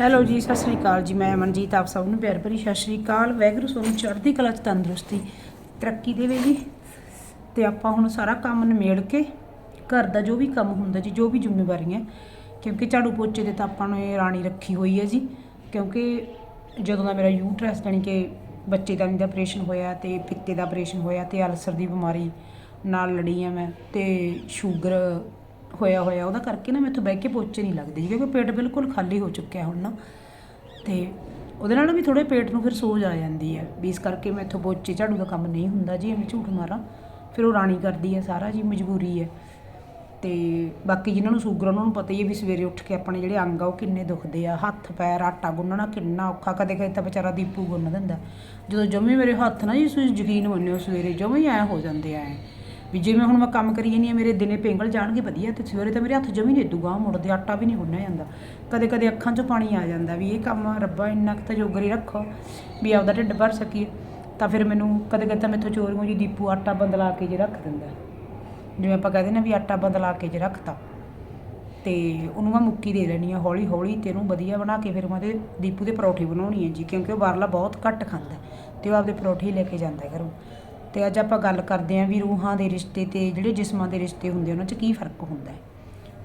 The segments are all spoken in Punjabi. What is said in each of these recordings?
ਹੈਲੋ ਜੀ, ਸਤਿ ਸ੍ਰੀ ਅਕਾਲ ਜੀ, ਮੈਂ ਅਮਨਜੀਤ, ਆਪ ਸਭ ਨੂੰ ਪਿਆਰ ਭਰੀ ਸਤਿ ਸ੍ਰੀ ਅਕਾਲ। ਵੈਗਰੂ ਸੋਨੂੰ ਚੜ੍ਹਦੀ ਕਲਾ ਚ ਤੰਦਰੁਸਤੀ, ਤਰੱਕੀ ਦੇਵੇ ਜੀ। ਤੇ ਆਪਾਂ ਹੁਣ ਸਾਰਾ ਕੰਮ ਨਿਮੇੜ ਕੇ ਘਰ ਦਾ ਜੋ ਵੀ ਕੰਮ ਹੁੰਦਾ ਜੀ, ਜੋ ਵੀ ਜ਼ਿੰਮੇਵਾਰੀਆਂ, ਕਿਉਂਕਿ ਝਾੜੂ ਪੋਚੇ ਦੇ ਤਾਂ ਆਪਾਂ ਨੇ ਰਾਣੀ ਰੱਖੀ ਹੋਈ ਹੈ ਜੀ। ਕਿਉਂਕਿ ਜਦੋਂ ਦਾ ਮੇਰਾ ਯੂਟਰਸ ਜਾਣੀ ਕਿ ਬੱਚੇ ਦਾ ਦਾ ਆਪਰੇਸ਼ਨ ਹੋਇਆ ਤੇ ਪਿੱਤੇ ਦਾ ਆਪਰੇਸ਼ਨ ਹੋਇਆ ਤੇ ਅਲਸਰ ਦੀ ਬਿਮਾਰੀ ਨਾਲ ਲੜੀ ਆ ਮੈਂ, ਤੇ ਸ਼ੂਗਰ ਹੋਇਆ ਹੋਇਆ ਉਹਦਾ ਕਰਕੇ ਨਾ ਮੈਥੋਂ ਬਹਿ ਕੇ ਪੋਚੇ ਨਹੀਂ ਲੱਗਦੇ ਜੀ, ਕਿਉਂਕਿ ਪੇਟ ਬਿਲਕੁਲ ਖਾਲੀ ਹੋ ਚੁੱਕਿਆ ਹੁਣ ਨਾ। ਤੇ ਉਹਦੇ ਨਾਲ ਵੀ ਥੋੜੇ ਪੇਟ ਨੂੰ ਫਿਰ ਸੋਜ ਆ ਜਾਂਦੀ ਹੈ ਵੀ ਇਸ ਕਰਕੇ ਮੈਥੋਂ ਪੋਚੇ ਝਾੜੂ ਦਾ ਕੰਮ ਨਹੀਂ ਹੁੰਦਾ ਜੀ ਐਵੇਂ ਝੂਠ ਮਾਰਾਂ। ਫਿਰ ਉਹ ਰਾਣੀ ਕਰਦੀ ਹੈ ਸਾਰਾ ਜੀ ਮਜਬੂਰੀ ਹੈ। ਤੇ ਬਾਕੀ ਜਿਨ੍ਹਾਂ ਨੂੰ ਸ਼ੂਗਰ ਉਹਨਾਂ ਨੂੰ ਪਤਾ ਹੀ ਹੈ ਵੀ ਸਵੇਰੇ ਉੱਠ ਕੇ ਆਪਣੇ ਜਿਹੜੇ ਅੰਗ ਆ ਉਹ ਕਿੰਨੇ ਦੁਖਦੇ ਆ। ਹੱਥ ਪੈਰ ਆਟਾ ਗੁੰਨਣਾ ਕਿੰਨਾ ਔਖਾ ਕਦੇ ਕਦੇ ਤਾਂ ਵਿਚਾਰਾ ਦੀਪੂ ਗੁੰਨ ਦਿੰਦਾ। ਜਦੋਂ ਜਮੀ ਮੇਰੇ ਹੱਥ ਨਾ ਜੀ ਤੁਸੀਂ ਯਕੀਨ ਮੰਨਿਓ ਸਵੇਰੇ ਜਮੀ ਐ ਹੋ ਜਾਂਦੇ ਆ ਵੀ ਜਿਵੇਂ ਹੁਣ ਮੈਂ ਕੰਮ ਕਰੀ ਜਾਂਦੀ ਆ ਮੇਰੇ ਦਿਨੇ ਪਿੰਗਲ ਜਾਣਗੇ, ਵਧੀਆ, ਤੇ ਸਵੇਰੇ ਤਾਂ ਮੇਰੇ ਹੱਥ ਜਮੀ ਨਹੀਂ ਦੁਗਾ ਮੁੜਦੇ ਆਟਾ ਵੀ ਨਹੀਂ ਗੁੰਨਿਆ ਜਾਂਦਾ। ਕਦੇ ਕਦੇ ਅੱਖਾਂ 'ਚੋਂ ਪਾਣੀ ਆ ਜਾਂਦਾ ਵੀ ਇਹ ਕੰਮ ਰੱਬਾ, ਇੰਨਾ ਕੁ ਤਾਂ ਜੋਗਰੀ ਰੱਖੋ, ਵੀ ਆਪਦਾ ਢਿੱਡ ਭਰ ਸਕੀਏ। ਤਾਂ ਫਿਰ ਮੈਨੂੰ ਕਦੇ ਕਦੇ ਤਾਂ ਮੈਥੋਂ ਚੋਰੀਆਂ ਜੀ ਦੀਪੂ ਆਟਾ ਬੰਦਲਾ ਕੇ ਜੇ ਰੱਖ ਦਿੰਦਾ। ਜਿਵੇਂ ਆਪਾਂ ਕਹਿੰਦੇ ਨਾ ਵੀ ਆਟਾ ਬਦਲਾ ਕੇ ਜੇ ਰੱਖਤਾ। ਤੇ ਉਹਨੂੰ ਮੈਂ ਮੁੱਕੀ ਦੇ ਲੈਣੀ ਆ ਹੌਲੀ ਹੌਲੀ ਤੇ ਇਹਨੂੰ ਵਧੀਆ ਬਣਾ ਕੇ ਫਿਰ ਮੈਂ ਉਹਦੇ ਦੀਪੂ ਦੇ ਪਰੌਠੇ ਬਣਾਉਣੀ ਹੈ ਜੀ, ਕਿਉਂਕਿ ਉਹ ਬਾਹਰਲਾ ਬਹੁਤ ਘੱਟ ਖਾਂਦਾ ਤੇ ਉਹ ਆਪਦੇ ਪਰੌਠੇ ਹੀ ਲੈ ਕੇ ਜਾਂਦਾ ਘਰੋਂ। ਤੇ ਅੱਜ ਆਪਾਂ ਗੱਲ ਕਰਦੇ ਆਂ ਵੀ ਰੂਹਾਂ ਦੇ ਰਿਸ਼ਤੇ ਤੇ ਜਿਹੜੇ ਜਿਸਮਾਂ ਦੇ ਰਿਸ਼ਤੇ ਹੁੰਦੇ ਉਹਨਾਂ 'ਚ ਕੀ ਫ਼ਰਕ ਹੁੰਦਾ ਹੈ।